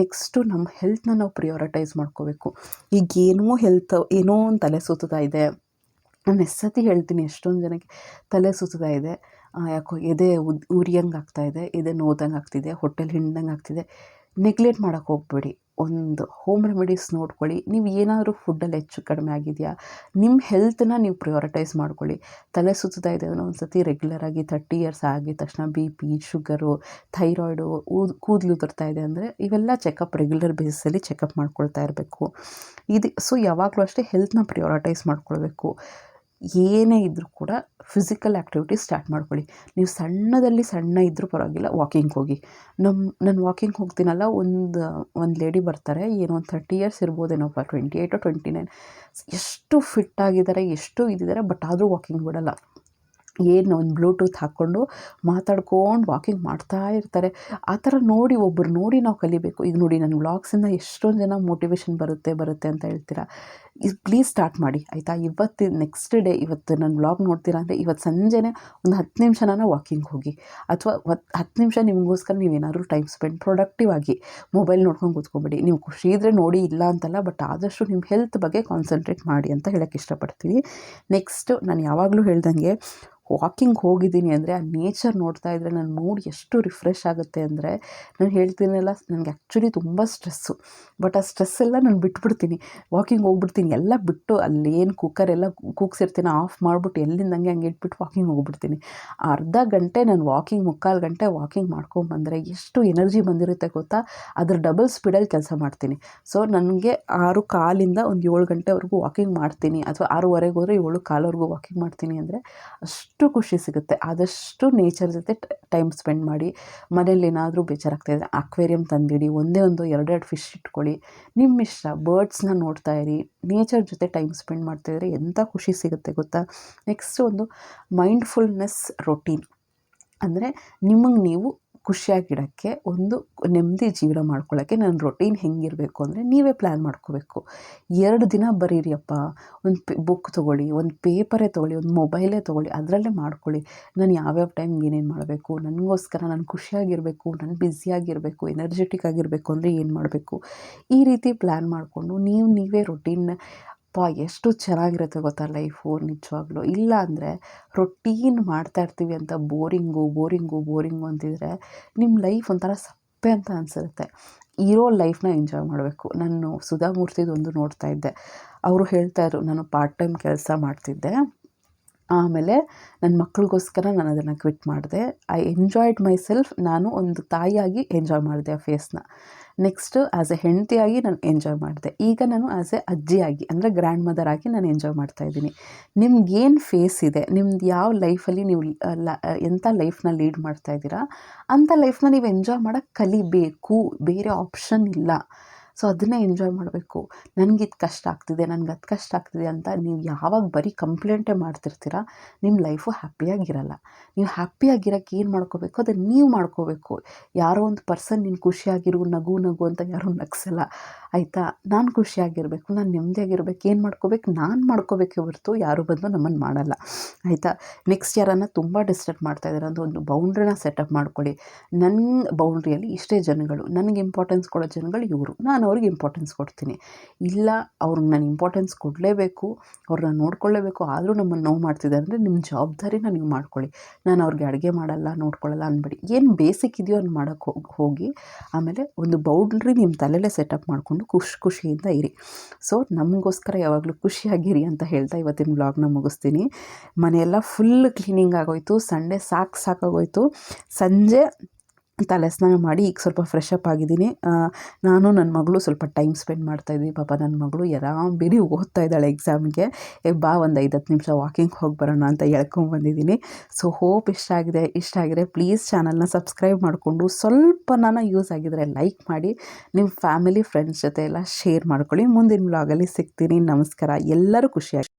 ನೆಕ್ಸ್ಟು ನಮ್ಮ ಹೆಲ್ತ್ನ ನಾವು ಪ್ರಿಯೋರಿಟೈಸ್ ಮಾಡ್ಕೋಬೇಕು. ಈಗ ಏನೋ ಹೆಲ್ತ್ ಏನೋ ಒಂದು ತಲೆ ಸುತ್ತಾ ಇದೆ. ನಾನು ಎಷ್ಟು ಸತಿ ಹೇಳ್ತೀನಿ, ಎಷ್ಟೊಂದು ಜನಕ್ಕೆ ತಲೆ ಸುತ್ತಾ ಇದೆ. ಯಾಕೋ ಎದೆ ಉದ್, ಉರಿಯಂಗೆ ಆಗ್ತಾಯಿದೆ ಎದೆ ನೋದಂಗೆ ಆಗ್ತಿದೆ, ಹೊಟ್ಟೆಲಿ ಹಿಂಡ್ದಂಗೆ ಆಗ್ತಿದೆ. ನೆಗ್ಲೆಟ್ ಮಾಡೋಕ್ಕೆ ಹೋಗಬೇಡಿ. ಒಂದು ಹೋಮ್ ರೆಮಿಡೀಸ್ ನೋಡ್ಕೊಳ್ಳಿ. ನೀವು ಏನಾದರೂ ಫುಡ್ಡಲ್ಲಿ ಹೆಚ್ಚು ಕಡಿಮೆ ಆಗಿದೆಯಾ? ನಿಮ್ಮ ಹೆಲ್ತನ್ನ ನೀವು ಪ್ರಿಯೋರಿಟೈಸ್ ಮಾಡ್ಕೊಳ್ಳಿ. ತಲೆ ಸುತ್ತಾ ಇದೆ ಅನ್ನೋ ಒಂದು ಸತಿ ರೆಗ್ಯುಲರಾಗಿ ತರ್ಟಿ ಇಯರ್ಸ್ ಆಗಿದ ತಕ್ಷಣ ಬಿ ಪಿ ಶುಗರು ಥೈರಾಯ್ಡು ಕೂದಲು ಉದುರ್ತಾ ಇದೆ ಅಂದರೆ ಇವೆಲ್ಲ ಚೆಕಪ್ ರೆಗ್ಯುಲರ್ ಬೇಸಿಸಲ್ಲಿ ಚೆಕಪ್ ಮಾಡ್ಕೊಳ್ತಾ ಇರಬೇಕು. ಇದು ಸೊ ಯಾವಾಗಲೂ ಅಷ್ಟೇ ಹೆಲ್ತ್ನ ಪ್ರಿಯೋರಿಟೈಸ್ ಮಾಡ್ಕೊಳ್ಬೇಕು. ಏನೇ ಇದ್ದರೂ ಕೂಡ ಫಿಸಿಕಲ್ ಆ್ಯಕ್ಟಿವಿಟಿ ಸ್ಟಾರ್ಟ್ ಮಾಡ್ಕೊಳ್ಳಿ. ನೀವು ಸಣ್ಣದಲ್ಲಿ ಸಣ್ಣ ಇದ್ದರೂ ಪರವಾಗಿಲ್ಲ ವಾಕಿಂಗ್ ಹೋಗಿ. ನಮ್ಮ ನಾನು ವಾಕಿಂಗ್ ಹೋಗ್ತೀನಲ್ಲ, ಒಂದು ಒಂದು ಲೇಡಿ ಬರ್ತಾರೆ, ಏನೋ ಒಂದು ತರ್ಟಿ ಇಯರ್ಸ್ ಇರ್ಬೋದೇನೋಪ್ಪ ಟ್ವೆಂಟಿ ಏಯ್ಟು ಟ್ವೆಂಟಿ ನೈನ್ ಎಷ್ಟು ಫಿಟ್ ಆಗಿದ್ದಾರೆ, ಎಷ್ಟು ಇದಿದ್ದಾರೆ ಬಟ್ ಆದರೂ ವಾಕಿಂಗ್ ಬಿಡಲ್ಲ. ಏನು ಒಂದು ಬ್ಲೂಟೂತ್ ಹಾಕ್ಕೊಂಡು ಮಾತಾಡ್ಕೊಂಡು ವಾಕಿಂಗ್ ಮಾಡ್ತಾ ಇರ್ತಾರೆ. ಆ ಥರ ನೋಡಿ ಒಬ್ಬರು ನೋಡಿ ನಾವು ಕಲಿಬೇಕು. ಈಗ ನೋಡಿ ನನ್ನ ವ್ಲಾಗ್ಸಿಂದ ಎಷ್ಟೊಂದು ಜನ ಮೋಟಿವೇಶನ್ ಬರುತ್ತೆ ಬರುತ್ತೆ ಅಂತ ಹೇಳ್ತೀರಾ? ಇದು ಪ್ಲೀಸ್ ಸ್ಟಾರ್ಟ್ ಮಾಡಿ. ಆಯಿತಾ? ಇವತ್ತು ನೆಕ್ಸ್ಟ್ ಡೇ ಇವತ್ತು ನನ್ನ ವ್ಲಾಗ್ ನೋಡ್ತೀರಾ ಅಂದರೆ ಇವತ್ತು ಸಂಜೆನೇ ಒಂದು ಹತ್ತು ನಿಮಿಷನ ವಾಕಿಂಗ್ ಹೋಗಿ. ಅಥವಾ ಹತ್ತು ನಿಮಿಷ ನಿಮಗೋಸ್ಕರ ನೀವೇನಾದರೂ ಟೈಮ್ ಸ್ಪೆಂಡ್ ಪ್ರೊಡಕ್ಟಿವ್ ಆಗಿ ಮೊಬೈಲ್ ನೋಡ್ಕೊಂಡು ಕೂತ್ಕೊಬೇಡಿ. ನೀವು ಖುಷಿ ಇದ್ದರೆ ನೋಡಿ ಇಲ್ಲ ಅಂತಲ್ಲ ಬಟ್ ಆದಷ್ಟು ನಿಮ್ಮ ಹೆಲ್ತ್ ಬಗ್ಗೆ ಕಾನ್ಸಂಟ್ರೇಟ್ ಮಾಡಿ ಅಂತ ಹೇಳೋಕ್ಕೆ ಇಷ್ಟಪಡ್ತೀನಿ. ನೆಕ್ಸ್ಟು ನಾನು ಯಾವಾಗಲೂ ಹೇಳ್ದಂಗೆ ವಾಕಿಂಗ್ ಹೋಗಿದ್ದೀನಿ ಅಂದರೆ ಆ ನೇಚರ್ ನೋಡ್ತಾ ಇದ್ದರೆ ನನ್ನ ಮೂಡ್ ಎಷ್ಟು ರಿಫ್ರೆಶ್ ಆಗುತ್ತೆ ಅಂದರೆ ನಾನು ಹೇಳ್ತೀನಲ್ಲ, ನನಗೆ ಆ್ಯಕ್ಚುಲಿ ತುಂಬ ಸ್ಟ್ರೆಸ್ಸು ಬಟ್ ಆ ಸ್ಟ್ರೆಸ್ ಎಲ್ಲ ನಾನು ಬಿಟ್ಬಿಡ್ತೀನಿ. ವಾಕಿಂಗ್ ಹೋಗ್ಬಿಡ್ತೀನಿ. ಎಲ್ಲ ಬಿಟ್ಟು ಅಲ್ಲೇನು ಕುಕ್ಕರ್ ಎಲ್ಲ ಕೂಗ್ಸಿರ್ತೀನಿ ಆಫ್ ಮಾಡಿಬಿಟ್ಟು ಎಲ್ಲಿಂದ ಹಂಗೆ ಹಂಗೆ ಇಟ್ಬಿಟ್ಟು ವಾಕಿಂಗ್ ಹೋಗ್ಬಿಡ್ತೀನಿ. ಅರ್ಧ ಗಂಟೆ ನಾನು ವಾಕಿಂಗ್ ಮುಕ್ಕಾಲು ಗಂಟೆ ವಾಕಿಂಗ್ ಮಾಡ್ಕೊಂಬಂದರೆ ಎಷ್ಟು ಎನರ್ಜಿ ಬಂದಿರುತ್ತೆ ಗೊತ್ತಾ? ಅದ್ರ ಡಬಲ್ ಸ್ಪೀಡಲ್ಲಿ ಕೆಲಸ ಮಾಡ್ತೀನಿ. ಸೊ ನನಗೆ ಆರು ಕಾಲಿಂದ ಒಂದು ಏಳು ಗಂಟೆವರೆಗೂ ವಾಕಿಂಗ್ ಮಾಡ್ತೀನಿ. ಅಥವಾ ಆರೂವರೆಗೆ ಹೋದರೆ ಏಳು ಕಾಲವರೆಗೂ ವಾಕಿಂಗ್ ಮಾಡ್ತೀನಿ ಅಂದರೆ ಅಷ್ಟು ಖುಷಿ ಸಿಗುತ್ತೆ. ಆದಷ್ಟು ನೇಚರ್ ಜೊತೆ ಟೈಮ್ ಸ್ಪೆಂಡ್ ಮಾಡಿ ಮನೇಲಿ ಏನಾದರೂ ಬೇಜಾರಾಗ್ತಾಯಿದ್ರೆ ಅಕ್ವೇರಿಯಂ ತಂದಿಡಿ, ಒಂದೇ ಒಂದು ಎರಡೆರಡು ಫಿಶ್ ಇಟ್ಕೊಳ್ಳಿ ನಿಮ್ಮ ಇಷ್ಟ ಬರ್ಡ್ಸ್ನ ನೋಡ್ತಾ ಇರಿ ನೇಚರ್ ಜೊತೆ ಟೈಮ್ ಸ್ಪೆಂಡ್ ಮಾಡ್ತಾಯಿದ್ರೆ ಎಂಥ ಖುಷಿ ಸಿಗುತ್ತೆ ಗೊತ್ತಾ? ನೆಕ್ಸ್ಟ್ ಒಂದು ಮೈಂಡ್ಫುಲ್ನೆಸ್ ರೊಟೀನ್ ಅಂದರೆ ನಿಮಗೆ ನೀವು ಖುಷಿಯಾಗಿಡೋಕ್ಕೆ ಒಂದು ನೆಮ್ಮದಿ ಜೀವನ ಮಾಡ್ಕೊಳ್ಳೋಕ್ಕೆ ನನ್ನ ರೊಟೀನ್ ಹೆಂಗಿರಬೇಕು ಅಂದರೆ ನೀವೇ ಪ್ಲ್ಯಾನ್ ಮಾಡ್ಕೋಬೇಕು. ಎರಡು ದಿನ ಬರೀರಿಯಪ್ಪ, ಒಂದು ಬುಕ್ ತೊಗೊಳ್ಳಿ, ಒಂದು ಪೇಪರೇ ತೊಗೊಳ್ಳಿ, ಒಂದು ಮೊಬೈಲೇ ತೊಗೊಳ್ಳಿ, ಅದರಲ್ಲೇ ಮಾಡ್ಕೊಳ್ಳಿ. ನಾನು ಯಾವ್ಯಾವ ಟೈಮ್ಗೆ ಏನೇನು ಮಾಡಬೇಕು, ನನಗೋಸ್ಕರ ನಾನು ಖುಷಿಯಾಗಿರಬೇಕು, ನಾನು ಬ್ಯುಸಿಯಾಗಿರಬೇಕು ಎನರ್ಜೆಟಿಕ್ ಆಗಿರಬೇಕು ಅಂದರೆ ಏನು ಮಾಡಬೇಕು? ಈ ರೀತಿ ಪ್ಲ್ಯಾನ್ ಮಾಡಿಕೊಂಡು ನೀವು ನೀವೇ ರೊಟೀನ್ ಅಪ್ಪ, ಎಷ್ಟು ಚೆನ್ನಾಗಿರುತ್ತೆ ಗೊತ್ತಾ ಲೈಫು ನಿಜವಾಗ್ಲೂ. ಇಲ್ಲ ಅಂದರೆ ರೊಟೀನ್ ಮಾಡ್ತಾ ಇರ್ತೀವಿ ಅಂತ ಬೋರಿಂಗು ಬೋರಿಂಗು ಬೋರಿಂಗು ಅಂತಿದ್ರೆ ನಿಮ್ಮ ಲೈಫ್ ಒಂಥರ ಸಪ್ಪೆ ಅಂತ ಅನಿಸಿರುತ್ತೆ. ಇರೋ ಲೈಫ್ನ ಎಂಜಾಯ್ ಮಾಡಬೇಕು. ನಾನು ಸುಧಾಮೂರ್ತಿದೊಂದು ನೋಡ್ತಾ ಇದ್ದೆ. ಅವರು ಹೇಳ್ತಾಯಿದ್ರು ನಾನು ಪಾರ್ಟ್ ಟೈಮ್ ಕೆಲಸ ಮಾಡ್ತಿದ್ದೆ. ಆಮೇಲೆ ನನ್ನ ಮಕ್ಳಿಗೋಸ್ಕರ ನಾನು ಅದನ್ನು ಕ್ವಿಟ್ ಮಾಡಿದೆ. ಐ ಎಂಜಾಯ್ಡ್ ಮೈ ಸೆಲ್ಫ್ ನಾನು ಒಂದು ತಾಯಿಯಾಗಿ ಎಂಜಾಯ್ ಮಾಡಿದೆ ಆ ಫೇಸ್ನ ನೆಕ್ಸ್ಟು ಆ್ಯಸ್ ಎ ಹೆಂಡತಿಯಾಗಿ ನಾನು ಎಂಜಾಯ್ ಮಾಡಿದೆ. ಈಗ ನಾನು ಆ್ಯಸ್ ಎ ಅಜ್ಜಿಯಾಗಿ, ಅಂದರೆ ಗ್ರ್ಯಾಂಡ್ ಮದರ್ ಆಗಿ ನಾನು ಎಂಜಾಯ್ ಮಾಡ್ತಾ ಇದ್ದೀನಿ. ನಿಮ್ಗೇನು ಫೇಸ್ ಇದೆ? ನಿಮ್ದು ಯಾವ ಲೈಫಲ್ಲಿ ನೀವು ಲ ಎಂಥ ಲೈಫ್ನ ಲೀಡ್ ಮಾಡ್ತಾ ಇದ್ದೀರಾ? ಅಂಥ ಲೈಫ್ನ ನೀವು ಎಂಜಾಯ್ ಮಾಡೋಕ್ಕೆ ಕಲಿಬೇಕು. ಬೇರೆ ಆಪ್ಷನ್ ಇಲ್ಲ. ಸೊ ಅದನ್ನೇ ಎಂಜಾಯ್ ಮಾಡಬೇಕು. ನನಗಿದು ಕಷ್ಟ ಆಗ್ತಿದೆ, ನನಗೆ ಅದು ಕಷ್ಟ ಆಗ್ತಿದೆ ಅಂತ ನೀವು ಯಾವಾಗ ಬರೀ ಕಂಪ್ಲೇಂಟೇ ಮಾಡ್ತಿರ್ತೀರ ನಿಮ್ಮ ಲೈಫು ಹ್ಯಾಪಿಯಾಗಿರಲ್ಲ ನೀವು ಹ್ಯಾಪಿಯಾಗಿರೋಕೆ ಏನು ಮಾಡ್ಕೋಬೇಕು? ಅದನ್ನು ನೀವು ಮಾಡ್ಕೋಬೇಕು. ಯಾರೋ ಒಂದು ಪರ್ಸನ್ ನೀನು ಖುಷಿಯಾಗಿರು, ನಗು ನಗು ಅಂತ ಯಾರೂ ನಗ್ಸಲ್ಲ. ಆಯಿತಾ? ನಾನು ಖುಷಿಯಾಗಿರಬೇಕು, ನಾನು ನೆಮ್ಮದಿಯಾಗಿರ್ಬೇಕು ಏನು ಮಾಡ್ಕೋಬೇಕು? ನಾನು ಮಾಡ್ಕೋಬೇಕು ಹೊರತು ಯಾರು ಬಂದು ನಮ್ಮನ್ನು ಮಾಡಲ್ಲ. ಆಯಿತಾ? ನೆಕ್ಸ್ಟ್ ಯಾರನ್ನು ತುಂಬ ಡಿಸ್ಟರ್ಬ್ ಮಾಡ್ತಾ ಇದ್ದಾರೆ ಅಂತ ಒಂದು ಬೌಂಡ್ರಿನ ಸೆಟಪ್ ಮಾಡ್ಕೊಳ್ಳಿ. ನನ್ನ ಬೌಂಡ್ರಿಯಲ್ಲಿ ಇಷ್ಟೇ ಜನಗಳು, ನನಗೆ ಇಂಪಾರ್ಟೆನ್ಸ್ ಕೊಡೋ ಜನಗಳು ಇವರು. ನಾನು ಅವ್ರಿಗೆ ಇಂಪಾರ್ಟೆನ್ಸ್ ಕೊಡ್ತೀನಿ. ಇಲ್ಲ, ಅವ್ರಿಗೆ ನಾನು ಇಂಪಾರ್ಟೆನ್ಸ್ ಕೊಡಲೇಬೇಕು ಅವ್ರನ್ನ ನೋಡ್ಕೊಳ್ಳೇಬೇಕು, ಆದರೂ ನಮ್ಮನ್ನು ನೋವು ಮಾಡ್ತಿದ್ದಾರೆ ಅಂದರೆ ನಿಮ್ಮ ಜವಾಬ್ದಾರಿ ನೀವು ಮಾಡ್ಕೊಳ್ಳಿ. ನಾನು ಅವ್ರಿಗೆ ಅಡುಗೆ ಮಾಡಲ್ಲ, ನೋಡ್ಕೊಳ್ಳಲ್ಲ ಅನ್ಬೇಡಿ. ಏನು ಬೇಸಿಕ್ ಇದೆಯೋ ಅನ್ನ ಮಾಡೋಕ್ಕೆ ಹೋಗಿ ಹೋಗಿ, ಆಮೇಲೆ ಒಂದು ಬೌಂಡ್ರಿ ನಿಮ್ಮ ತಲೆಯಲ್ಲೇ ಸೆಟಪ್ ಮಾಡಿಕೊಂಡು ಖುಷಿ ಖುಷಿಯಿಂದ ಇರಿ. ಸೊ ನಮಗೋಸ್ಕರ ಯಾವಾಗಲೂ ಖುಷಿಯಾಗಿರಿ ಅಂತ ಹೇಳ್ತಾ ಇವತ್ತಿನ ವ್ಲಾಗ್ನ ಮುಗಿಸ್ತೀನಿ. ಮನೆಯೆಲ್ಲ ಫುಲ್ ಕ್ಲೀನಿಂಗ್ ಆಗೋಯ್ತು, ಸಂಡೇ ಸಾಕು ಸಾಕಾಗೋಯ್ತು. ಸಂಜೆ ತಲೆ ಸ್ನಾನ ಮಾಡಿ ಈಗ ಸ್ವಲ್ಪ ಫ್ರೆಶ್ ಅಪ್ ಆಗಿದ್ದೀನಿ. ನಾನು ನನ್ನ ಮಗಳು ಸ್ವಲ್ಪ ಟೈಮ್ ಸ್ಪೆಂಡ್ ಮಾಡ್ತಾಯಿದ್ವಿ ಪಾಪ ನನ್ನ ಮಗಳು ಬೇರೆ ಓದ್ತಾ ಇದ್ದಾಳೆ ಎಕ್ಸಾಮ್ಗೆ ಬಾ ಒಂದು ಐದು ಹತ್ತು ನಿಮಿಷ ವಾಕಿಂಗ್ ಹೋಗಿ ಬರೋಣ ಅಂತ ಹೇಳ್ಕೊಂಬಂದಿದ್ದೀನಿ ಸೊ ಹೋಪ್ ಇಷ್ಟ ಆಗಿದೆ. ಇಷ್ಟ ಆಗಿದೆ ಪ್ಲೀಸ್ ಚಾನಲ್ನ ಸಬ್ಸ್ಕ್ರೈಬ್ ಮಾಡಿಕೊಂಡು ಸ್ವಲ್ಪ ನಾನು ಯೂಸ್ ಆಗಿದರೆ ಲೈಕ್ ಮಾಡಿ. ನಿಮ್ಮ ಫ್ಯಾಮಿಲಿ ಫ್ರೆಂಡ್ಸ್ ಜೊತೆ ಎಲ್ಲ ಶೇರ್ ಮಾಡ್ಕೊಳ್ಳಿ. ಮುಂದಿನ ವ್ಲಾಗಲ್ಲಿ ಸಿಗ್ತೀನಿ. ನಮಸ್ಕಾರ. ಎಲ್ಲರೂ ಖುಷಿಯಾಗಿ